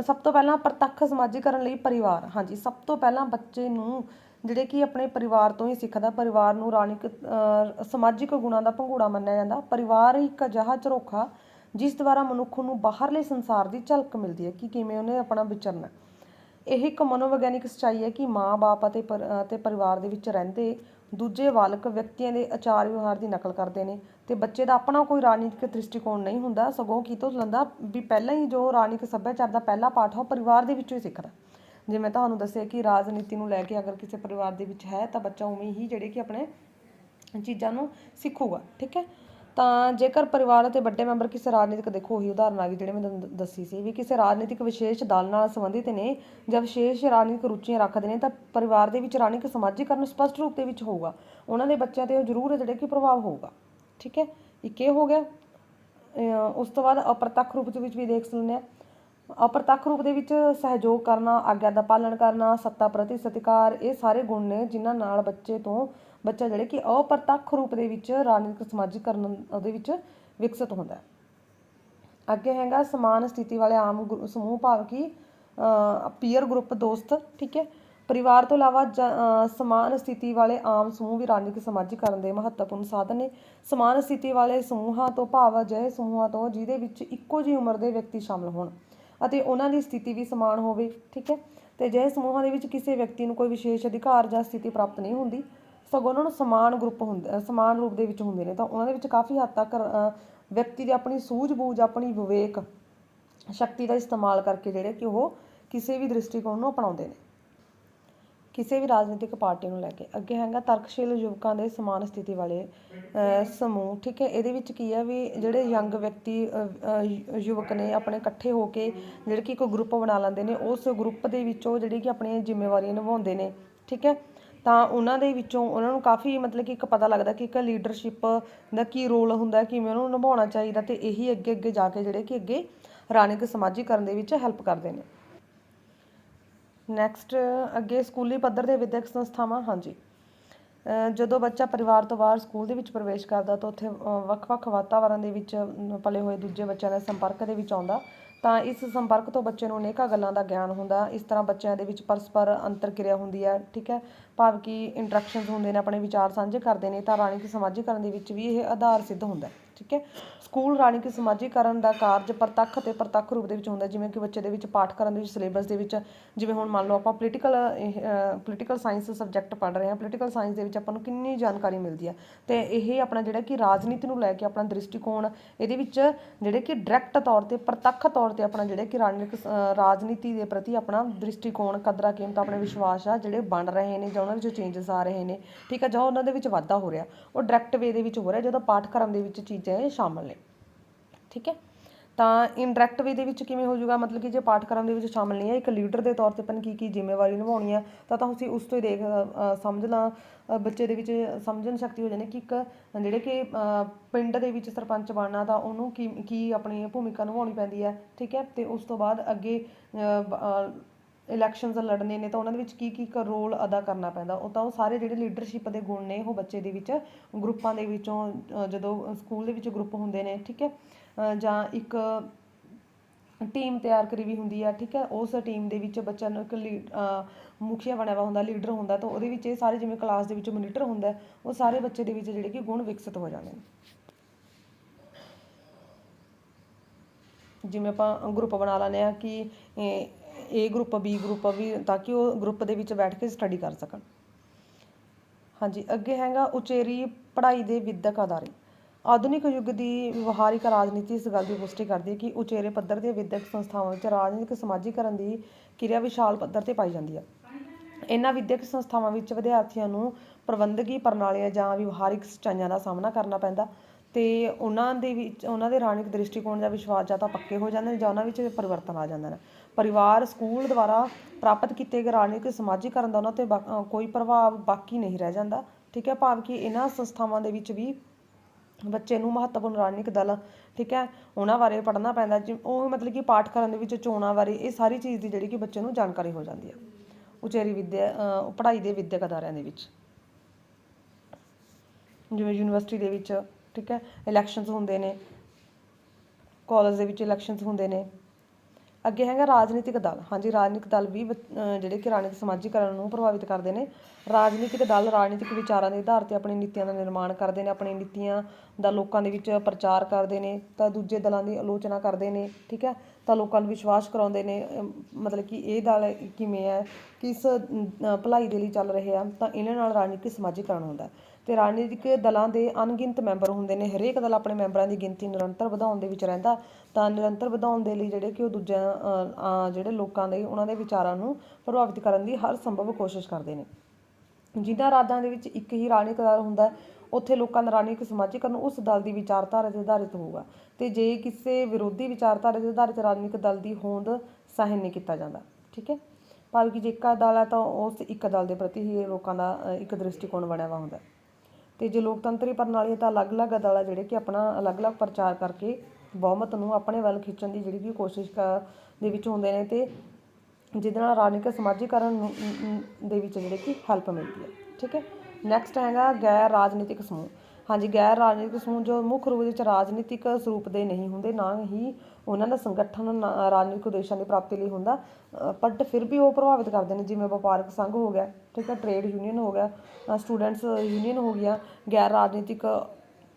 ਸਭ ਤੋਂ ਪਹਿਲਾਂ ਪ੍ਰਤੱਖ ਸਮਾਜੀਕਰਨ ਲਈ ਪਰਿਵਾਰ, ਹਾਂਜੀ। ਸਭ ਤੋਂ ਪਹਿਲਾਂ ਬੱਚੇ ਨੂੰ, ਜਿਹੜੇ ਕਿ ਆਪਣੇ ਪਰਿਵਾਰ ਤੋਂ ਹੀ ਸਿੱਖਦਾ, ਪਰਿਵਾਰ ਨੂੰ ਰਾਣਿਕ ਸਮਾਜਿਕ ਗੁਣਾਂ ਦਾ ਭੰਗੂੜਾ ਮੰਨਿਆ ਜਾਂਦਾ। ਪਰਿਵਾਰ ਇੱਕ ਅਜਿਹਾ ਝਰੋਖਾ ਜਿਸ ਦੁਆਰਾ ਮਨੁੱਖ ਨੂੰ ਬਾਹਰਲੇ ਸੰਸਾਰ ਦੀ ਝਲਕ ਮਿਲਦੀ ਹੈ, ਕਿ ਕਿਵੇਂ ਉਹਨੇ ਆਪਣਾ ਵਿਚਰਨਾ। ਇਹ ਇੱਕ ਮਨੋਵਿਗਿਆਨਿਕ ਸੱਚਾਈ ਹੈ ਕਿ ਮਾਂ-ਬਾਪ ਅਤੇ ਪਰ- ਅਤੇ ਪਰਿਵਾਰ ਦੇ ਵਿੱਚ ਰਹਿੰਦੇ ਦੂਜੇ ਬਾਲਕ ਵਿਅਕਤੀਆਂ ਦੇ ਆਚਾਰ ਵਿਵਹਾਰ ਦੀ ਨਕਲ ਕਰਦੇ ਨੇ ਤੇ ਬੱਚੇ ਦਾ ਆਪਣਾ ਕੋਈ ਰਾਜਨੀਤਿਕ ਦ੍ਰਿਸ਼ਟੀਕੋਣ ਨਹੀਂ ਹੁੰਦਾ। ਸਗੋਂ ਕੀ ਤੋਂ ਲੰਦਾ ਵੀ ਪਹਿਲਾਂ ਹੀ ਜੋ ਰਾਜਨੀਤਿਕ ਸੱਭਿਆਚਾਰ ਦਾ ਪਹਿਲਾ ਪਾਠ ਹੈ ਉਹ ਪਰਿਵਾਰ ਦੇ ਵਿੱਚੋਂ ਹੀ ਸਿੱਖਦਾ। ਜਿਵੇਂ ਮੈਂ ਤੁਹਾਨੂੰ ਦੱਸਿਆ ਕਿ ਰਾਜਨੀਤੀ ਨੂੰ ਲੈ ਕੇ ਅਗਰ ਕਿਸੇ ਪਰਿਵਾਰ ਦੇ ਵਿੱਚ ਹੈ, ਤਾਂ ਬੱਚਾ ਉਵੇਂ ਹੀ ਜਿਹੜੇ ਕਿ ਆਪਣੇ ਚੀਜ਼ਾਂ ਨੂੰ ਸਿੱਖੂਗਾ, ਠੀਕ ਹੈ? ਤਾਂ ਜੇਕਰ ਪਰਿਵਾਰ ਅਤੇ ਵੱਡੇ ਮੈਂਬਰ ਕਿਸੇ ਰਾਜਨੀਤਿਕ, ਦੇਖੋ ਉਹੀ ਉਦਾਹਰਨ ਆ ਗਈ ਜਿਹੜੇ ਮੈਂ ਤੁਹਾਨੂੰ ਦੱਸੀ ਸੀ ਵੀ ਕਿਸੇ ਰਾਜਨੀਤਿਕ ਵਿਸ਼ੇਸ਼ ਦਲ ਨਾਲ ਸੰਬੰਧਿਤ ਨੇ ਜਾਂ ਵਿਸ਼ੇਸ਼ ਰਾਜਨੀਤਿਕ ਰੁਚੀਆਂ ਰੱਖਦੇ ਨੇ ਤਾਂ ਪਰਿਵਾਰ ਦੇ ਵਿੱਚ ਰਾਜਨੀਤਿਕ ਸਮਾਜੀਕਰਨ ਸਪਸ਼ਟ ਰੂਪ ਦੇ ਵਿੱਚ ਹੋਊਗਾ। ਉਹਨਾਂ ਦੇ ਬੱਚਿਆਂ ਤੇ ਉਹ ਜ਼ਰੂਰ ਜਿਹੜੇ ਕਿ ਪ੍ਰਭਾਵ ਹੋਊਗਾ। ਠੀਕ ਹੈ? ਇੱਕ ਇਹ ਹੋ ਗਿਆ। ਉਸ ਤੋਂ ਬਾਅਦ ਅਪਰਤੱਖ ਰੂਪ ਦੇ ਵਿੱਚ ਵੀ ਦੇਖ ਸਕਦੇ ਹਾਂ। ਅਪਰਤੱਖ ਰੂਪ ਦੇ ਵਿੱਚ ਸਹਿਯੋਗ ਕਰਨਾ, ਆਗਿਆ ਦਾ ਪਾਲਣ ਕਰਨਾ, ਸੱਤਾ ਪ੍ਰਤੀ ਸਤਿਕਾਰ, ਇਹ ਸਾਰੇ ਗੁਣ ਨੇ ਜਿਨ੍ਹਾਂ ਨਾਲ ਬੱਚੇ ਤੋਂ ਬੱਚਾ ਜਿਹੜੇ ਕਿ ਅਪਰਤੱਖ ਰੂਪ ਦੇ ਵਿੱਚ ਰਾਜਨੀਤਿਕ ਸਮਾਜੀਕਰਨ ਉਹਦੇ ਵਿੱਚ ਵਿਕਸਿਤ ਹੁੰਦਾ ਅੱਗੇ ਹੈਗਾ ਸਮਾਨ ਸਥਿਤੀ ਵਾਲੇ ਆਮ ਸਮੂਹ ਭਾਵ ਕਿ ਪੀਅਰ ਗਰੁੱਪ ਦੋਸਤ, ਠੀਕ ਹੈ? ਪਰਿਵਾਰ ਤੋਂ ਇਲਾਵਾ ਜ- ਸਮਾਨ ਸਥਿਤੀ ਵਾਲੇ ਆਮ ਸਮੂਹ ਵੀ ਰਾਜਨੀਤਿਕ ਸਮਾਜੀਕਰਨ ਦੇ ਮਹੱਤਵਪੂਰਨ ਸਾਧਨ ਨੇ। ਸਮਾਨ ਸਥਿਤੀ ਵਾਲੇ ਸਮੂਹਾਂ ਤੋਂ ਭਾਵ ਅਜਿਹੇ ਸਮੂਹਾਂ ਤੋਂ ਜਿਹਦੇ ਵਿੱਚ ਇੱਕੋ ਜਿਹੀ ਉਮਰ ਦੇ ਵਿਅਕਤੀ ਸ਼ਾਮਲ ਹੋਣ ਅਤੇ ਉਹਨਾਂ ਦੀ ਸਥਿਤੀ ਵੀ ਸਮਾਨ ਹੋਵੇ, ਠੀਕ ਹੈ? ਤੇ ਅਜਿਹੇ ਸਮੂਹਾਂ ਦੇ ਵਿੱਚ ਕਿਸੇ ਵਿਅਕਤੀ ਨੂੰ ਕੋਈ ਵਿਸ਼ੇਸ਼ ਅਧਿਕਾਰ ਜਾਂ ਸਥਿਤੀ ਪ੍ਰਾਪਤ ਨਹੀਂ ਹੁੰਦੀ। ਸਗੋਂ ਉਹਨਾਂ ਨੂੰ ਸਮਾਨ ਗਰੁੱਪ ਹੁੰਦੇ ਸਮਾਨ ਰੂਪ ਦੇ ਵਿੱਚ ਹੁੰਦੇ ਨੇ ਤਾਂ ਉਹਨਾਂ ਦੇ ਵਿੱਚ ਕਾਫੀ ਹੱਦ ਤੱਕ ਵਿਅਕਤੀ ਦੀ ਆਪਣੀ ਸੂਝ-ਬੂਝ ਆਪਣੀ ਵਿਵੇਕ ਸ਼ਕਤੀ ਦਾ ਇਸਤੇਮਾਲ ਕਰਕੇ ਜਿਹੜੇ ਕਿ ਉਹ ਕਿਸੇ ਵੀ ਦ੍ਰਿਸ਼ਟੀਕੋਣ ਨੂੰ ਅਪਣਾਉਂਦੇ ਨੇ। ਕਿਸੇ ਵੀ ਰਾਜਨੀਤਿਕ ਪਾਰਟੀ ਨੂੰ ਲੈ ਕੇ। ਅੱਗੇ ਹੈਗਾ ਤਰਕਸ਼ੀਲ ਯੁਵਕਾਂ ਦੇ ਸਮਾਨ ਸਥਿਤੀ ਵਾਲੇ ਅਹ, ਸਮੂਹ ਠੀਕ ਹੈ? ਇਹਦੇ ਵਿੱਚ ਕੀ ਹੈ ਵੀ ਜਿਹੜੇ ਯੰਗ ਵਿਅਕਤੀ ਯੁਵਕ ਨੇ ਆਪਣੇ ਇਕੱਠੇ ਹੋ ਕੇ ਜਿਹੜੇ ਕਿ ਇੱਕ ਗਰੁੱਪ ਬਣਾ ਲੈਂਦੇ ਨੇ ਉਸ ਗਰੁੱਪ ਦੇ ਵਿੱਚੋਂ ਜਿਹੜੀ ਕਿ ਆਪਣੀਆਂ ਜ਼ਿੰਮੇਵਾਰੀਆਂ ਨਿਭਾਉਂਦੇ ਨੇ ਠੀਕ ਹੈ? ਤਾਂ ਉਹਨਾਂ ਦੇ ਵਿੱਚੋਂ ਉਹਨਾਂ ਨੂੰ ਕਾਫੀ ਮਤਲਬ ਕਿ ਇੱਕ ਪਤਾ ਲੱਗਦਾ ਕਿ ਇੱਕ ਲੀਡਰਸ਼ਿਪ ਦਾ ਕੀ ਰੋਲ ਹੁੰਦਾ, ਕਿਵੇਂ ਉਹਨੂੰ ਨਿਭਾਉਣਾ ਚਾਹੀਦਾ ਤੇ ਇਹੀ ਅੱਗੇ ਅੱਗੇ ਜਾ ਕੇ ਜਿਹੜੇ ਕਿ ਅੱਗੇ ਰਾਜਨੀਤਿਕ ਸਮਾਜੀਕਰਨ ਦੇ ਵਿੱਚ ਹੈਲਪ ਕਰਦੇ ਨੇ। ਨੈਕਸਟ ਅੱਗੇ ਸਕੂਲੀ ਪੱਧਰ ਦੇ ਵਿਦਿਅਕ ਸੰਸਥਾਵਾਂ, ਹਾਂਜੀ। ਜਦੋਂ ਬੱਚਾ ਪਰਿਵਾਰ ਤੋਂ ਬਾਹਰ ਸਕੂਲ ਦੇ ਵਿੱਚ ਪ੍ਰਵੇਸ਼ ਕਰਦਾ ਤਾਂ ਉੱਥੇ ਵੱਖ-ਵੱਖ ਵਾਤਾਵਰਣ ਦੇ ਵਿੱਚ ਪਲੇ ਹੋਏ ਦੂਜੇ ਬੱਚਿਆਂ ਦਾ ਸੰਪਰਕ ਦੇ ਵਿੱਚ ਆਉਂਦਾ। ਤਾਂ ਇਸ ਸੰਪਰਕ ਤੋਂ ਬੱਚੇ ਨੂੰ ਅਨੇਕਾਂ ਗੱਲਾਂ ਦਾ ਗਿਆਨ ਹੁੰਦਾ। ਇਸ ਤਰ੍ਹਾਂ ਬੱਚਿਆਂ ਦੇ ਵਿੱਚ ਪਰਸਪਰ ਅੰਤਰ ਕਿਰਿਆ ਹੁੰਦੀ ਹੈ, ਠੀਕ ਹੈ? ਭਾਵ ਕਿ ਇੰਟਰੈਕਸ਼ਨਸ ਹੁੰਦੇ ਨੇ, ਆਪਣੇ ਵਿਚਾਰ ਸਾਂਝੇ ਕਰਦੇ ਨੇ, ਤਾਂ ਰਾਣੀ ਸਮਾਜੀਕਰਨ ਦੇ ਵਿੱਚ ਵੀ ਇਹ ਆਧਾਰ ਸਿੱਧ ਹੁੰਦਾ ਠੀਕ ਹੈ? ਸਕੂਲ ਰਾਣੀ ਰਾਣੀਕ ਸਮਾਜੀਕਰਨ ਦਾ ਕਾਰਜ ਪ੍ਰਤੱਖ ਅਤੇ ਪ੍ਰਤੱਖ ਰੂਪ ਦੇ ਵਿੱਚ ਹੁੰਦਾ ਜਿਵੇਂ ਕਿ ਬੱਚੇ ਦੇ ਵਿੱਚ ਪਾਠ ਕਰਨ ਦੇ ਵਿੱਚ ਸਿਲੇਬਸ ਦੇ ਵਿੱਚ, ਜਿਵੇਂ ਹੁਣ ਮੰਨ ਲਓ ਆਪਾਂ ਪੋਲੀਟੀਕਲ ਪੋਲੀਟੀਕਲ ਸਾਇੰਸ ਸਬਜੈਕਟ ਪੜ੍ਹ ਰਹੇ ਹਾਂ। ਪੋਲੀਟੀਕਲ ਸਾਇੰਸ ਦੇ ਵਿੱਚ ਆਪਾਂ ਨੂੰ ਕਿੰਨੀ ਜਾਣਕਾਰੀ ਮਿਲਦੀ ਹੈ ਤੇ ਇਹ ਆਪਣਾ ਜਿਹੜਾ ਕਿ ਰਾਜਨੀਤੀ ਨੂੰ ਲੈ ਕੇ ਆਪਣਾ ਦ੍ਰਿਸ਼ਟੀਕੋਣ, ਇਹਦੇ ਵਿੱਚ ਜਿਹੜੇ ਕਿ ਡਾਇਰੈਕਟ ਤੌਰ ਤੇ, ਪ੍ਰਤੱਖ ਤੌਰ ਤੇ ਆਪਣਾ ਜਿਹੜੇ ਕਿ ਰਾਜਨੀਤਿਕ ਰਾਜਨੀਤੀ ਦੇ ਪ੍ਰਤੀ ਆਪਣਾ ਦ੍ਰਿਸ਼ਟੀਕੋਣ, ਕਦਰਾਂ ਕੀਮਤਾਂ, ਆਪਣੇ ਵਿਸ਼ਵਾਸ ਆ ਜਿਹੜੇ ਬਣ ਰਹੇ ਨੇ ਜਾਂ ਉਹਨਾਂ ਵਿੱਚ ਚੇਂਜਸ ਆ ਰਹੇ ਨੇ। ਠੀਕ ਹੈ ਜਾਂ ਉਹਨਾਂ ਦੇ ਵਿੱਚ ਵਾਧਾ ਹੋ ਰਿਹਾ। ਉਹ ਡਾਇਰੈਕਟ ਵੇ ਦੇ ਵਿੱਚ ਹੋ ਰਿਹਾ, ਜਦੋਂ ਪਾਠਕ੍ਰਮ ਦੇ ਵਿੱਚ ਚੀਜ਼ਾਂ ਇਹ ਸ਼ਾਮਲ ਨੇ। ਠੀਕ ਹੈ? ਤਾਂ ਇਨਡਾਇਰੈਕਟ ਵੇ ਦੇ ਵਿੱਚ ਕਿਵੇਂ ਹੋ ਜਾਊਗਾ? ਮਤਲਬ ਕਿ ਜੇ ਪਾਠਕ੍ਰਮ ਦੇ ਵਿੱਚ ਸ਼ਾਮਲ ਨਹੀਂ ਹੈ, ਇੱਕ ਲੀਡਰ ਦੇ ਤੌਰ ਤੇ ਆਪਾਂ ਨੇ ਕੀ ਕੀ ਜ਼ਿੰਮੇਵਾਰੀ ਨਿਭਾਉਣੀ ਹੈ, ਤਾਂ ਤਾਂ ਤੁਸੀਂ ਉਸ ਤੋਂ ਹੀ ਦੇਖ ਸਮਝ ਲਾਂ। ਬੱਚੇ ਦੇ ਵਿੱਚ ਸਮਝਣ ਸ਼ਕਤੀ ਹੋ ਜਾਂਦੀ ਕਿ ਇੱਕ, ਜਿਹੜੇ ਕਿ ਪਿੰਡ ਦੇ ਵਿੱਚ ਸਰਪੰਚ ਬਣਨਾ, ਤਾਂ ਉਹਨੂੰ ਕੀ ਕੀ ਆਪਣੀ ਭੂਮਿਕਾ ਨਿਭਾਉਣੀ ਪੈਂਦੀ ਹੈ, ਠੀਕ ਹੈ? ਤੇ ਉਸ ਤੋਂ ਬਾਅਦ ਅੱਗੇ ਇਲੈਕਸ਼ਨਸ ਲੜਨੇ ਨੇ, ਤਾਂ ਉਹਨਾਂ ਦੇ ਵਿੱਚ ਕੀ ਕੀ ਰੋਲ ਅਦਾ ਕਰਨਾ ਪੈਂਦਾ? ਉਹ ਤਾਂ ਉਹ ਸਾਰੇ ਜਿਹੜੇ ਲੀਡਰਸ਼ਿਪ ਦੇ ਗੁਣ ਨੇ, ਉਹ ਬੱਚੇ ਦੇ ਵਿੱਚ, ਗਰੁੱਪਾਂ ਦੇ ਵਿੱਚੋਂ ਜਦੋਂ ਸਕੂਲ ਦੇ ਵਿੱਚ ਗਰੁੱਪ ਹੁੰਦੇ ਨੇ, ਠੀਕ ਹੈ? ਜਾਂ ਇੱਕ ਟੀਮ ਤਿਆਰ ਕਰੀ ਵੀ ਹੁੰਦੀ ਆ, ਠੀਕ ਹੈ? ਉਸ ਟੀਮ ਦੇ ਵਿੱਚ ਬੱਚਾ ਨੂੰ ਇੱਕ ਲੀਡ ਮੁਖੀਆ ਬਣਿਆ ਵਾ ਹੁੰਦਾ, ਲੀਡਰ ਹੁੰਦਾ, ਤਾਂ ਉਹਦੇ ਵਿੱਚ ਇਹ ਸਾਰੇ ਜਿਵੇਂ ਕਲਾਸ ਦੇ ਵਿੱਚ ਮੋਨੀਟਰ ਹੁੰਦਾ, ਉਹ ਸਾਰੇ ਬੱਚੇ ਦੇ ਵਿੱਚ ਜਿਹੜੇ ਕਿ ਗੁਣ ਵਿਕਸਿਤ ਹੋ ਜਾਂਦੇ ਨੇ। ਜਿਵੇਂ ਆਪਾਂ ਗਰੁੱਪ ਬਣਾ ਲੈਂਦੇ ਆ ਕਿ ਏ ਗਰੁੱਪ ਬੀ ਗਰੁੱਪ ਵੀ ਤਾਂ ਕਿ ਉਹ ਗਰੁੱਪ ਦੇ ਵਿੱਚ ਬੈਠ ਕੇ ਸਟੱਡੀ ਕਰ ਸਕਣ। ਹਾਂਜੀ, ਅੱਗੇ ਹੈਗਾ ਉਚੇਰੀ ਪੜ੍ਹਾਈ ਦੇ ਵਿਦਿਅਕ ਅਦਾਰੇ ਆਧੁਨਿਕ ਯੁੱਗ ਦੀ ਵਿਵਹਾਰਿਕ ਰਾਜਨੀਤੀ ਇਸ ਗੱਲ ਦੀ ਪੁਸ਼ਟੀ ਕਰਦੀ ਹੈ ਕਿ ਉਚੇਰੇ ਪੱਧਰ ਦੀਆਂ ਵਿਦਿਅਕ ਸੰਸਥਾਵਾਂ ਵਿੱਚ ਰਾਜਨੀਤਿਕ ਸਮਾਜੀਕਰਨ ਦੀ ਕਿਰਿਆ ਵਿਸ਼ਾਲ ਪੱਧਰ ਤੇ ਪਾਈ ਜਾਂਦੀ ਹੈ। ਇਹਨਾਂ ਵਿਦਿਅਕ ਸੰਸਥਾਵਾਂ ਵਿੱਚ ਵਿਦਿਆਰਥੀਆਂ ਨੂੰ ਪ੍ਰਬੰਧਕੀ ਪ੍ਰਣਾਲੀਆਂ ਜਾਂ ਵਿਵਹਾਰਿਕ ਸੱਚਾਈਆਂ ਦਾ ਸਾਹਮਣਾ ਕਰਨਾ ਪੈਂਦਾ ਤੇ ਉਹਨਾਂ ਦੇ ਵਿੱਚ, ਉਹਨਾਂ ਦੇ ਰਾਜਨੀਤਿਕ ਦ੍ਰਿਸ਼ਟੀਕੋਣ ਜਾਂ ਵਿਸ਼ਵਾਸ ਜਾਂ ਤਾਂ ਪੱਕੇ ਹੋ ਜਾਂਦੇ ਨੇ ਜਾਂ ਉਹਨਾਂ ਵਿੱਚ ਪਰਿਵਰਤਨ ਆ ਜਾਂਦਾ ਨੇ। ਪਰਿਵਾਰ, ਸਕੂਲ ਦੁਆਰਾ ਪ੍ਰਾਪਤ ਕੀਤੇ ਗਏ ਰਾਜਨੀਤਿਕ ਸਮਾਜੀਕਰਨ ਦਾ ਉਹਨਾਂ ਤੇ ਬਾ- ਕੋਈ ਪ੍ਰਭਾਵ ਬਾਕੀ ਨਹੀਂ ਰਹਿ ਜਾਂਦਾ। ਠੀਕ ਹੈ, ਭਾਵ ਕਿ ਇਹਨਾਂ ਸੰਸਥਾਵਾਂ ਦੇ ਵਿੱਚ ਵੀ ਬੱਚੇ ਨੂੰ ਮਹੱਤਵਪੂਰਨ ਰਾਜਨੀਤਿਕ ਦਲ, ਠੀਕ ਹੈ, ਉਹਨਾਂ ਬਾਰੇ ਪੜ੍ਹਨਾ ਪੈਂਦਾ ਜਿ- ਉਹ ਮਤਲਬ ਕਿ ਪਾਠਕ੍ਰਮ ਦੇ ਵਿੱਚ, ਚੋਣਾਂ ਬਾਰੇ ਇਹ ਸਾਰੀ ਚੀਜ਼ ਦੀ ਜਿਹੜੀ ਕਿ ਬੱਚੇ ਨੂੰ ਜਾਣਕਾਰੀ ਹੋ ਜਾਂਦੀ ਹੈ, ਉਚੇਰੀ ਵਿੱਦਿਆ ਪੜ੍ਹਾਈ ਦੇ ਵਿੱਦਿਅਕ ਅਦਾਰਿਆਂ ਦੇ ਵਿੱਚ। ਜਿਵੇਂ ਯੂਨੀਵਰਸਿਟੀ ਦੇ ਵਿੱਚ, ਠੀਕ ਹੈ ਇਲੈਕਸ਼ਨਸ ਹੁੰਦੇ ਨੇ ਕਾਲਜ ਦੇ ਵਿੱਚ ਇਲੈਕਸ਼ਨਸ ਹੁੰਦੇ ਨੇ ਅੱਗੇ ਹੈਗਾ ਰਾਜਨੀਤਿਕ ਦਲ। ਹਾਂਜੀ, ਰਾਜਨੀਤਿਕ ਦਲ ਵੀ ਜਿਹੜੇ ਕਿ ਰਾਜਨੀਤਿਕ ਸਮਾਜੀਕਰਨ ਨੂੰ ਪ੍ਰਭਾਵਿਤ ਕਰਦੇ ਨੇ। ਰਾਜਨੀਤਿਕ ਦਲ ਰਾਜਨੀਤਿਕ ਵਿਚਾਰਾਂ ਦੇ ਆਧਾਰ ਤੇ ਆਪਣੀ ਨੀਤੀਆਂ ਦਾ ਨਿਰਮਾਣ ਕਰਦੇ ਨੇ ਆਪਣੀ ਨੀਤੀਆਂ ਦਾ ਲੋਕਾਂ ਦੇ ਵਿੱਚ ਪ੍ਰਚਾਰ ਕਰਦੇ ਨੇ, ਤਾਂ ਦੂਜੇ ਦਲਾਂ ਦੀ ਆਲੋਚਨਾ ਕਰਦੇ ਨੇ, ਠੀਕ ਹੈ? ਤਾਂ ਲੋਕਾਂ ਨੂੰ ਵਿਸ਼ਵਾਸ ਕਰਾਉਂਦੇ ਨੇ ਮਤਲਬ ਕਿ ਇਹ ਦਲ ਕਿਵੇਂ ਹੈ, ਕਿਸ ਭਲਾਈ ਦੇ ਲਈ ਚੱਲ ਰਹੇ ਆ, ਤਾਂ ਇਹਨਾਂ ਨਾਲ ਰਾਜਨੀਤਿਕ ਸਮਾਜੀਕਰਨ ਹੁੰਦਾ ਹੈ। ਤੇ ਰਾਜਨੀਤਿਕ ਦਲਾਂ ਦੇ ਅਣਗਿਣਤ ਮੈਂਬਰ ਹੁੰਦੇ ਨੇ, ਹਰੇਕ ਦਲ ਆਪਣੇ ਮੈਂਬਰਾਂ ਦੀ ਗਿਣਤੀ ਨਿਰੰਤਰ ਵਧਾਉਣ ਦੇ ਵਿੱਚ ਰਹਿੰਦਾ। ਤਾਂ ਨਿਰੰਤਰ ਵਧਾਉਣ ਦੇ ਲਈ ਜਿਹੜੇ ਕਿ ਉਹ ਦੂਜਿਆਂ ਜਿਹੜੇ ਲੋਕਾਂ ਦੇ, ਉਹਨਾਂ ਦੇ ਵਿਚਾਰਾਂ ਨੂੰ ਪ੍ਰਭਾਵਿਤ ਕਰਨ ਦੀ ਹਰ ਸੰਭਵ ਕੋਸ਼ਿਸ਼ ਕਰਦੇ ਨੇ। ਜਿਨ੍ਹਾਂ ਰਾਜਾਂ ਦੇ ਵਿੱਚ ਇੱਕ ਹੀ ਰਾਜਨੀਤਿਕ ਦਲ ਹੁੰਦਾ, ਉੱਥੇ ਲੋਕਾਂ ਦਾ ਰਾਜਨੀਤਿਕ ਸਮਾਜੀਕਰਨ ਉਸ ਦਲ ਦੀ ਵਿਚਾਰਧਾਰਾ ਤੇ ਆਧਾਰਿਤ ਹੋਊਗਾ। ਤੇ ਜੇ ਕਿਸੇ ਵਿਰੋਧੀ ਵਿਚਾਰਧਾਰਾ ਤੇ ਆਧਾਰਿਤ ਰਾਜਨੀਤਿਕ ਦਲ ਦੀ ਹੋਂਦ ਸਹਿਨ ਨਹੀਂ ਕੀਤਾ ਜਾਂਦਾ, ਠੀਕ ਹੈ? ਭਾਵੇਂ ਕਿ ਜੇ ਇੱਕ ਦਲ ਹੈ ਤਾਂ ਉਸ ਇੱਕ ਦਲ ਦੇ ਪ੍ਰਤੀ ਹੀ ਲੋਕਾਂ ਦਾ ਇੱਕ ਦ੍ਰਿਸ਼ਟੀਕੋਣ ਬਣਿਆ ਹੋਇਆ ਹੁੰਦਾ। ਹੈ। ਤੇ ਜੇ ਲੋਕਤੰਤਰੀ ਪ੍ਰਣਾਲੀ ਹੈ ਤਾਂ ਅਲੱਗ-ਅਲੱਗ ਦਲ ਆ ਜਿਹੜੇ ਕਿ ਆਪਣਾ ਅਲੱਗ-ਅਲੱਗ ਪ੍ਰਚਾਰ ਕਰਕੇ ਬਹੁਮਤ ਨੂੰ ਆਪਣੇ ਵੱਲ ਖਿੱਚਣ ਦੀ ਜਿਹੜੀ ਕਿ ਕੋਸ਼ਿਸ਼ ਕ, ਦੇ ਵਿੱਚ ਹੁੰਦੇ ਨੇ ਅਤੇ ਜਿਹਦੇ ਨਾਲ ਰਾਜਨੀਤਿਕ ਸਮਾਜੀਕਰਨ ਨੂੰ- ਦੇ ਵਿੱਚ ਜਿਹੜੇ ਕਿ ਹੈਲਪ ਮਿਲਦੀ ਹੈ, ਠੀਕ ਹੈ? ਨੈਕਸਟ ਹੈਗਾ ਗੈਰ ਰਾਜਨੀਤਿਕ ਸਮੂਹ। ਹਾਂਜੀ, ਗੈਰ ਰਾਜਨੀਤਿਕ ਸਮੂਹ ਜੋ ਮੁੱਖ ਰੂਪ ਵਿੱਚ ਰਾਜਨੀਤਿਕ ਸਰੂਪ ਦੇ ਨਹੀਂ ਹੁੰਦੇ, ਨਾ ਹੀ ਉਹਨਾਂ ਦਾ ਸੰਗਠਨ ਨਾ- ਰਾਜਨੀਤਿਕ ਉਦੇਸ਼ਾਂ ਦੀ ਪ੍ਰਾਪਤੀ ਲਈ ਹੁੰਦਾ ਬਟ ਫਿਰ ਵੀ ਉਹ ਪ੍ਰਭਾਵਿਤ ਕਰਦੇ ਨੇ, ਜਿਵੇਂ ਵਪਾਰਕ ਸੰਘ ਹੋ ਗਿਆ, ਠੀਕ ਹੈ? ਟ੍ਰੇਡ ਯੂਨੀਅਨ ਹੋ ਗਿਆ ਸਟੂਡੈਂਟਸ ਯੂਨੀਅਨ ਹੋ ਗਿਆ ਗੈਰ ਰਾਜਨੀਤਿਕ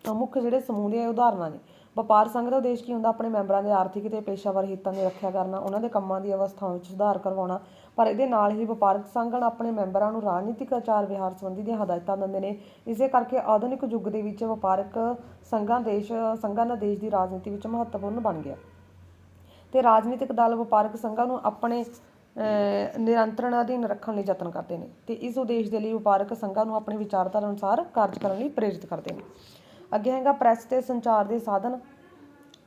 ਮੁੱਖ ਜਿਹੜੇ ਸਮੂਹ ਦੇ ਉਦਾਹਰਨਾਂ ਨੇ। ਵਪਾਰ ਸੰਘ ਦਾ ਉਦੇਸ਼ ਕੀ ਹੁੰਦਾ? ਆਪਣੇ ਮੈਂਬਰਾਂ ਦੇ ਆਰਥਿਕ ਤੇ ਪੇਸ਼ਾਵਰ ਹਿੱਤਾਂ ਦੀ ਰੱਖਿਆ ਕਰਨਾ, ਉਹਨਾਂ ਦੇ ਕੰਮਾਂ ਦੀ ਅਵਸਥਾ ਵਿੱਚ ਸੁਧਾਰ ਕਰਵਾਉਣਾ, ਪਰ ਇਹਦੇ ਨਾਲ ਹੀ ਵਪਾਰਕ ਸੰਗਠਨ ਆਪਣੇ ਮੈਂਬਰਾਂ ਨੂੰ ਰਾਜਨੀਤਿਕ ਆਚਾਰ ਵਿਹਾਰ ਸੰਬੰਧੀ ਦੀਆਂ ਹਦਾਇਤਾਂ ਦਿੰਦੇ ਨੇ। ਇਸੇ ਕਰਕੇ ਆਧੁਨਿਕ ਯੁੱਗ ਦੇ ਵਿੱਚ ਵਪਾਰਕ ਸੰਘਾਂ ਦੇਸ਼, ਸੰਘਾਂ ਦਾ ਦੇਸ਼ ਦੀ ਰਾਜਨੀਤੀ ਵਿੱਚ ਮਹੱਤਵਪੂਰਨ ਬਣ ਗਿਆ। ਤੇ ਰਾਜਨੀਤਿਕ ਦਲ ਵਪਾਰਕ ਸੰਘਾਂ ਨੂੰ ਆਪਣੇ ਨਿਰੰਤਰਣ ਅਧੀਨ ਰੱਖਣ ਲਈ ਯਤਨ ਕਰਦੇ ਨੇ ਤੇ ਇਸ ਉਦੇਸ਼ ਦੇ ਲਈ ਵਪਾਰਕ ਸੰਘਾਂ ਨੂੰ ਆਪਣੀ ਵਿਚਾਰਧਾਰਾ ਅਨੁਸਾਰ ਕਾਰਜ ਕਰਨ ਲਈ ਪ੍ਰੇਰਿਤ ਕਰਦੇ ਨੇ। ਅੱਗੇ ਹੈਗਾ ਪ੍ਰੈਸ ਤੇ ਸੰਚਾਰ ਦੇ ਸਾਧਨ।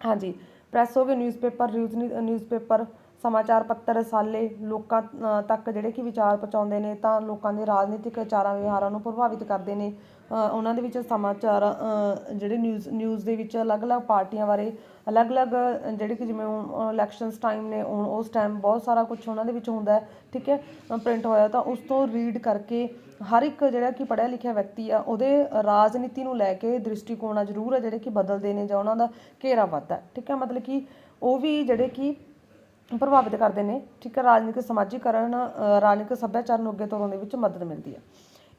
ਹਾਂਜੀ ਪ੍ਰੈਸ ਹੋ ਗਏ ਨਿਊਜ਼ਪੇਪਰ ਨਿਊਜ਼ਪੇਪਰ ਸਮਾਚਾਰ ਪੱਤਰ, ਰਸਾਲੇ, ਲੋਕਾਂ ਤੱਕ ਜਿਹੜੇ ਕਿ ਵਿਚਾਰ ਪਹੁੰਚਾਉਂਦੇ ਨੇ ਤਾਂ ਲੋਕਾਂ ਦੇ ਰਾਜਨੀਤਿਕ ਵਿਚਾਰਾਂ ਵਿਹਾਰਾਂ ਨੂੰ ਪ੍ਰਭਾਵਿਤ ਕਰਦੇ ਨੇ। ਉਹਨਾਂ ਦੇ ਵਿੱਚ ਸਮਾਚਾਰ ਜਿਹੜੇ ਨਿਊਜ਼ ਨਿਊਜ਼ ਦੇ ਵਿੱਚ ਅਲੱਗ-ਅਲੱਗ ਪਾਰਟੀਆਂ ਬਾਰੇ ਅਲੱਗ-ਅਲੱਗ, ਜਿਹੜੇ ਕਿ ਜਿਵੇਂ ਹੁਣ ਇਲੈਕਸ਼ਨਸ ਟਾਈਮ ਨੇ, ਹੁਣ ਉਸ ਟਾਈਮ ਬਹੁਤ ਸਾਰਾ ਕੁਝ ਉਹਨਾਂ ਦੇ ਵਿੱਚ ਹੁੰਦਾ ਠੀਕ ਹੈ? ਪ੍ਰਿੰਟ ਹੋਇਆ ਤਾਂ ਉਸ ਤੋਂ ਰੀਡ ਕਰਕੇ ਹਰ ਇੱਕ ਜਿਹੜਾ ਕਿ ਪੜ੍ਹਿਆ ਲਿਖਿਆ ਵਿਅਕਤੀ ਆ, ਉਹਦੇ ਰਾਜਨੀਤੀ ਨੂੰ ਲੈ ਕੇ ਦ੍ਰਿਸ਼ਟੀਕੋਣ ਆ ਜ਼ਰੂਰ ਹੈ ਜਿਹੜੇ ਕਿ ਬਦਲਦੇ ਨੇ ਜਾਂ ਉਹਨਾਂ ਦਾ ਘੇਰਾ ਵੱਧਦਾ ਠੀਕ ਹੈ? ਮਤਲਬ ਕਿ ਉਹ ਵੀ ਜਿਹੜੇ ਕਿ ਪ੍ਰਭਾਵਿਤ ਕਰਦੇ ਨੇ, ਠੀਕ ਹੈ? ਰਾਜਨੀਤਿਕ ਸਮਾਜੀਕਰਨ ਰਾਜਨੀਤਿਕ ਸੱਭਿਆਚਾਰ ਨੂੰ ਅੱਗੇ ਤੋਰਨ ਦੇ ਵਿੱਚ ਮਦਦ ਮਿਲਦੀ ਹੈ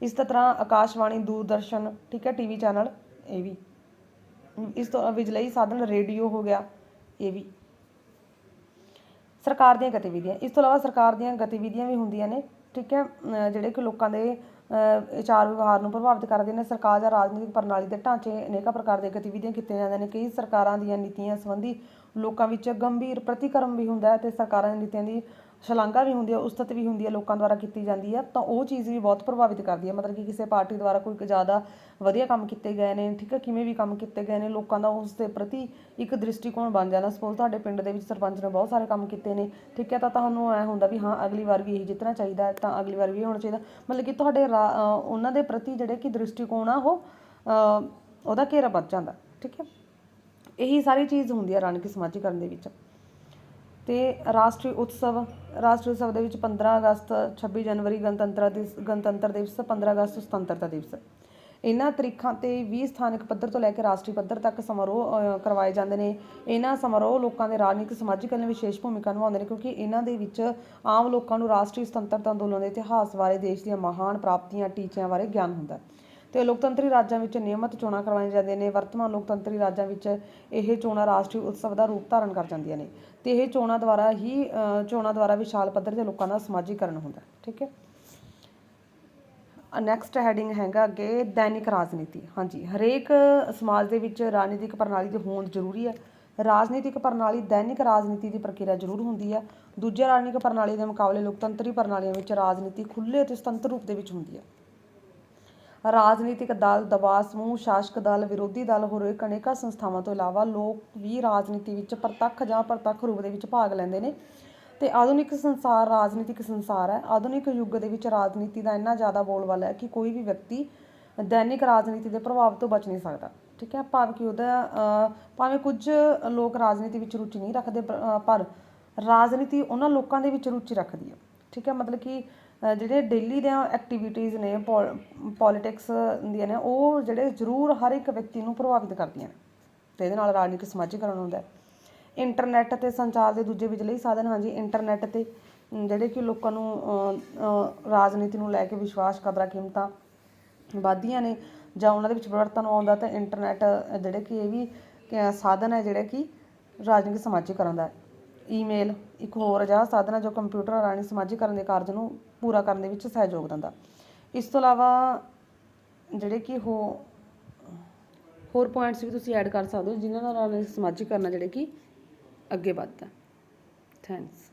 ਇਸ ਤਰ੍ਹਾਂ ਆਕਾਸ਼ਵਾਣੀ, ਦੂਰਦਰਸ਼ਨ, ਠੀਕ ਹੈ? ਟੀਵੀ ਚੈਨਲ, ਇਹ ਵੀ। ਇਸ ਤੋਂ ਬਿਜਲਈ ਸਾਧਨ, ਰੇਡੀਓ ਹੋ ਗਿਆ, ਇਹ ਵੀ। ਸਰਕਾਰ ਦੀਆਂ ਗਤੀਵਿਧੀਆਂ, ਇਸ ਤੋਂ ਇਲਾਵਾ ਸਰਕਾਰ ਦੀਆਂ ਗਤੀਵਿਧੀਆਂ ਵੀ ਹੁੰਦੀਆਂ ਨੇ, ਠੀਕ ਹੈ? ਜਿਹੜੇ ਕਿ ਲੋਕਾਂ ਦੇ ਅਹ, ਵਿਚਾਰ ਵਿਵਹਾਰ ਨੂੰ ਪ੍ਰਭਾਵਿਤ ਕਰਦੇ ਨੇ ਸਰਕਾਰ ਜਾਂ ਰਾਜਨੀਤਿਕ ਪ੍ਰਣਾਲੀ ਦੇ ਢਾਂਚੇ ਅਨੇਕਾਂ ਪ੍ਰਕਾਰ ਦੀਆਂ ਗਤੀਵਿਧੀਆਂ ਕੀਤੀਆਂ ਜਾਂਦੀਆਂ ਨੇ। ਕਈ ਸਰਕਾਰਾਂ ਦੀਆਂ ਨੀਤੀਆਂ ਸੰਬੰਧੀ ਲੋਕਾਂ ਵਿੱਚ ਗੰਭੀਰ ਪ੍ਰਤੀਕਰਮ ਵੀ ਹੁੰਦਾ ਹੈ ਤੇ ਸਰਕਾਰਾਂ ਦੀਆਂ ਨੀਤੀਆਂ ਦੀ ਸ਼ਲਾਘਾ ਵੀ ਹੁੰਦੀ ਹੈ, ਉਸਤਤ ਵੀ ਹੁੰਦੀ ਹੈ ਲੋਕਾਂ ਦੁਆਰਾ ਕੀਤੀ ਜਾਂਦੀ ਹੈ, ਤਾਂ ਉਹ ਚੀਜ਼ ਵੀ ਬਹੁਤ ਪ੍ਰਭਾਵਿਤ ਕਰਦੀ ਹੈ। ਮਤਲਬ ਕਿ ਕਿਸੇ ਪਾਰਟੀ ਦੁਆਰਾ ਕੋਈ ਜ਼ਿਆਦਾ ਵਧੀਆ ਕੰਮ ਕੀਤੇ ਗਏ ਨੇ, ਠੀਕ ਹੈ, ਕਿਵੇਂ ਵੀ ਕੰਮ ਕੀਤੇ ਗਏ ਨੇ, ਲੋਕਾਂ ਦਾ ਉਸ ਦੇ ਪ੍ਰਤੀ ਇੱਕ ਦ੍ਰਿਸ਼ਟੀਕੋਣ ਬਣ ਜਾਂਦਾ ਸਪੋਜ਼ ਤੁਹਾਡੇ ਪਿੰਡ ਦੇ ਵਿੱਚ ਸਰਪੰਚ ਨੇ ਬਹੁਤ ਸਾਰੇ ਕੰਮ ਕੀਤੇ ਨੇ, ਠੀਕ ਹੈ, ਤਾਂ ਤੁਹਾਨੂੰ ਐ ਹੁੰਦਾ ਵੀ ਹਾਂ, ਅਗਲੀ ਵਾਰ ਵੀ ਇਹੀ ਜਿੱਤਣਾ ਚਾਹੀਦਾ, ਤਾਂ ਅਗਲੀ ਵਾਰ ਵੀ ਇਹ ਹੋਣਾ ਚਾਹੀਦਾ। ਮਤਲਬ ਕਿ ਤੁਹਾਡੇ ਰਾ- ਉਹਨਾਂ ਦੇ ਪ੍ਰਤੀ ਜਿਹੜੇ ਕਿ ਦ੍ਰਿਸ਼ਟੀਕੋਣ ਆ, ਉਹ ਉਹਦਾ ਘੇਰਾ ਵੱਧ ਜਾਂਦਾ, ਠੀਕ ਹੈ। ਇਹੀ ਸਾਰੀ ਚੀਜ਼ ਹੁੰਦੀ ਹੈ ਰਾਜਨੀਤਿਕ ਸਮਾਜੀਕਰਨ ਦੇ ਵਿੱਚ। ਤੇ ਰਾਸ਼ਟਰੀ ਉਤਸਵ ਰਾਸ਼ਟਰੀ ਉਤਸਵ ਦੇ ਵਿੱਚ 15 ਅਗਸਤ 26 ਜਨਵਰੀ ਗਣਤੰਤਰ ਦਿਵਸ ਗਣਤੰਤਰ ਦਿਵਸ 15 ਅਗਸਤ ਸੁਤੰਤਰਤਾ ਦਿਵਸ। ਇਹਨਾਂ ਤਰੀਕਾਂ ਤੇ 20 ਸਥਾਨਕ ਪੱਧਰ ਤੋਂ ਲੈ ਕੇ ਰਾਸ਼ਟਰੀ ਪੱਧਰ ਤੱਕ ਸਮਾਰੋਹ ਕਰਵਾਏ ਜਾਂਦੇ ਨੇ। ਇਹਨਾਂ ਸਮਾਰੋਹ ਲੋਕਾਂ ਦੇ ਰਾਜਨੀਤਿਕ, ਸਮਾਜਿਕ ਅਤੇ ਵਿਸ਼ੇਸ਼ ਭੂਮਿਕਾ ਨਿਭਾਉਂਦੇ ਨੇ ਕਿਉਂਕਿ ਇਹਨਾਂ ਦੇ ਵਿੱਚ ਆਮ ਲੋਕਾਂ ਨੂੰ ਰਾਸ਼ਟਰੀ ਸੁਤੰਤਰਤਾ ਅੰਦੋਲਨ ਦੇ ਇਤਿਹਾਸ ਬਾਰੇ, ਦੇਸ਼ ਦੀਆਂ ਮਹਾਨ ਪ੍ਰਾਪਤੀਆਂ, ਟੀਚਿਆਂ ਬਾਰੇ ਗਿਆਨ ਹੁੰਦਾ ਹੈ। ਤੇ ਲੋਕਤੰਤਰੀ ਰਾਜਾਂ ਵਿੱਚ ਨਿਯਮਤ ਚੋਣਾਂ ਕਰਵਾਈਆਂ ਜਾਂਦੀਆਂ ਨੇ। ਵਰਤਮਾਨ ਲੋਕਤੰਤਰੀ ਰਾਜਾਂ ਵਿੱਚ ਇਹ ਚੋਣਾਂ ਰਾਸ਼ਟਰੀ ਉਤਸਵ ਦਾ ਰੂਪ ਧਾਰਨ ਕਰ ਜਾਂਦੀਆਂ ਨੇ ਤੇ ਇਹ ਚੋਣਾਂ ਦੁਆਰਾ ਹੀ ਚੋਣਾਂ ਦੁਆਰਾ ਵਿਸ਼ਾਲ ਪੱਧਰ ਤੇ ਲੋਕਾਂ ਦਾ ਸਮਾਜੀਕਰਨ ਹੁੰਦਾ ਠੀਕ ਹੈ? ਨੈਕਸਟ ਹੈਡਿੰਗ ਹੈਗਾ ਅੱਗੇ ਦੈਨਿਕ ਰਾਜਨੀਤੀ। ਹਾਂਜੀ, ਹਰੇਕ ਸਮਾਜ ਦੇ ਵਿੱਚ ਰਾਜਨੀਤਿਕ ਪ੍ਰਣਾਲੀ ਦੀ ਹੋਂਦ ਜ਼ਰੂਰੀ ਹੈ। ਰਾਜਨੀਤਿਕ ਪ੍ਰਣਾਲੀ ਦੈਨਿਕ ਰਾਜਨੀਤੀ ਦੀ ਪ੍ਰਕਿਰਿਆ ਜ਼ਰੂਰ ਹੁੰਦੀ ਹੈ। ਦੂਜੇ ਰਾਜਨੀਤਿਕ ਪ੍ਰਣਾਲੀ ਦੇ ਮੁਕਾਬਲੇ ਲੋਕਤੰਤਰੀ ਪ੍ਰਣਾਲੀਆਂ ਵਿੱਚ ਰਾਜਨੀਤੀ ਖੁੱਲ੍ਹੇ ਅਤੇ ਸੁਤੰਤਰ ਰੂਪ ਦੇ ਵਿੱਚ ਹੁੰਦੀ ਹੈ। ਰਾਜਨੀਤਿਕ ਦਲ, ਦਬਾਅ ਸਮੂਹ, ਸ਼ਾਸਕ ਦਲ, ਵਿਰੋਧੀ ਦਲ, ਹੋਰ ਅਨੇਕਾਂ ਸੰਸਥਾਵਾਂ ਤੋਂ ਇਲਾਵਾ ਲੋਕ ਵੀ ਰਾਜਨੀਤੀ ਵਿੱਚ ਪ੍ਰਤੱਖ ਜਾਂ ਪ੍ਰਤੱਖ ਰੂਪ ਦੇ ਵਿੱਚ ਭਾਗ ਲੈਂਦੇ ਨੇ। ਤੇ ਆਧੁਨਿਕ ਸੰਸਾਰ, ਰਾਜਨੀਤਿਕ ਸੰਸਾਰ ਹੈ। ਆਧੁਨਿਕ ਯੁੱਗ ਦੇ ਵਿੱਚ ਰਾਜਨੀਤੀ ਦਾ ਇੰਨਾ ਜ਼ਿਆਦਾ ਬੋਲਬਾਲਾ ਹੈ ਕਿ ਕੋਈ ਵੀ ਵਿਅਕਤੀ ਦੈਨਿਕ ਰਾਜਨੀਤੀ ਦੇ ਪ੍ਰਭਾਵ ਤੋਂ ਬਚ ਨਹੀਂ ਸਕਦਾ। ਠੀਕ ਹੈ? ਭਾਵੇਂ ਕਿ ਉਹਦਾ ਭਾਵੇਂ ਕੁਝ ਲੋਕ ਰਾਜਨੀਤੀ ਵਿੱਚ ਰੁਚੀ ਨਹੀਂ ਰੱਖਦੇ ਪਰ- ਰਾਜਨੀਤੀ ਉਹਨਾਂ ਲੋਕਾਂ ਦੇ ਵਿੱਚ ਰੁਚੀ ਰੱਖਦੀ ਹੈ। ਠੀਕ ਹੈ? ਮਤਲਬ ਕਿ ਜਿਹੜੇ ਡੇਲੀ ਦੀਆਂ ਐਕਟੀਵਿਟੀਜ਼ ਨੇ ਪੋਲਿਟਿਕਸ ਦੀਆਂ ਨੇ, ਉਹ ਜਿਹੜੇ ਜ਼ਰੂਰ ਹਰ ਇੱਕ ਵਿਅਕਤੀ ਨੂੰ ਪ੍ਰਭਾਵਿਤ ਕਰਦੀਆਂ ਨੇ। ਤੇ ਇਹਦੇ ਨਾਲ ਰਾਜਨੀਤਿਕ ਸਮਾਜੀਕਰਨ ਹੁੰਦਾ ਹੈ। ਇੰਟਰਨੈਟ ਤੇ ਸੰਚਾਰ ਦੇ ਦੂਜੇ ਬਿਜਲੀ ਸਾਧਨ, ਹਾਂਜੀ ਇੰਟਰਨੈਟ ਤੇ, ਜਿਹੜੇ ਕਿ ਲੋਕਾਂ ਨੂੰ ਰਾਜਨੀਤੀ ਨੂੰ ਲੈ ਕੇ ਵਿਸ਼ਵਾਸ, ਕਦਰਾਂ, ਕੀਮਤਾਂ ਵੱਧਦੀਆਂ ਨੇ, ਜਾਂ ਉਹਨਾਂ ਦੇ ਵਿੱਚ ਪਰਿਵਰਤਨ ਆਉਂਦਾ, ਤਾਂ ਇੰਟਰਨੈਟ ਜਿਹੜੇ ਕਿ ਇਹ ਵੀ ਸਾਧਨ ਹੈ ਜਿਹੜੇ ਕਿ ਰਾਜਨੀਤਿਕ ਸਮਾਜੀਕਰਨ ਦਾ ਈਮੇਲ ਇੱਕ ਹੋਰ ਅਜਿਹਾ ਸਾਧਨ ਹੈ ਜੋ ਕੰਪਿਊਟਰ ਰਾਹੀਂ ਸਮਾਜੀਕਰਨ ਦੇ ਕਾਰਜ ਨੂੰ ਪੂਰਾ ਕਰਨ ਦੇ ਵਿੱਚ ਸਹਿਯੋਗ ਦਿੰਦਾ ਇਸ ਤੋਂ ਇਲਾਵਾ ਜਿਹੜੇ ਕਿ ਹੋ ਹੋਰ ਪੁਆਇੰਟਸ ਵੀ ਤੁਸੀਂ ਐਡ ਕਰ ਸਕਦੇ ਹੋ, ਜਿਨ੍ਹਾਂ ਨਾਲ ਸਮਾਜੀਕਰਨ ਜਿਹੜੇ ਕਿ ਅੱਗੇ ਵੱਧਦਾ ਥੈਂਕਸ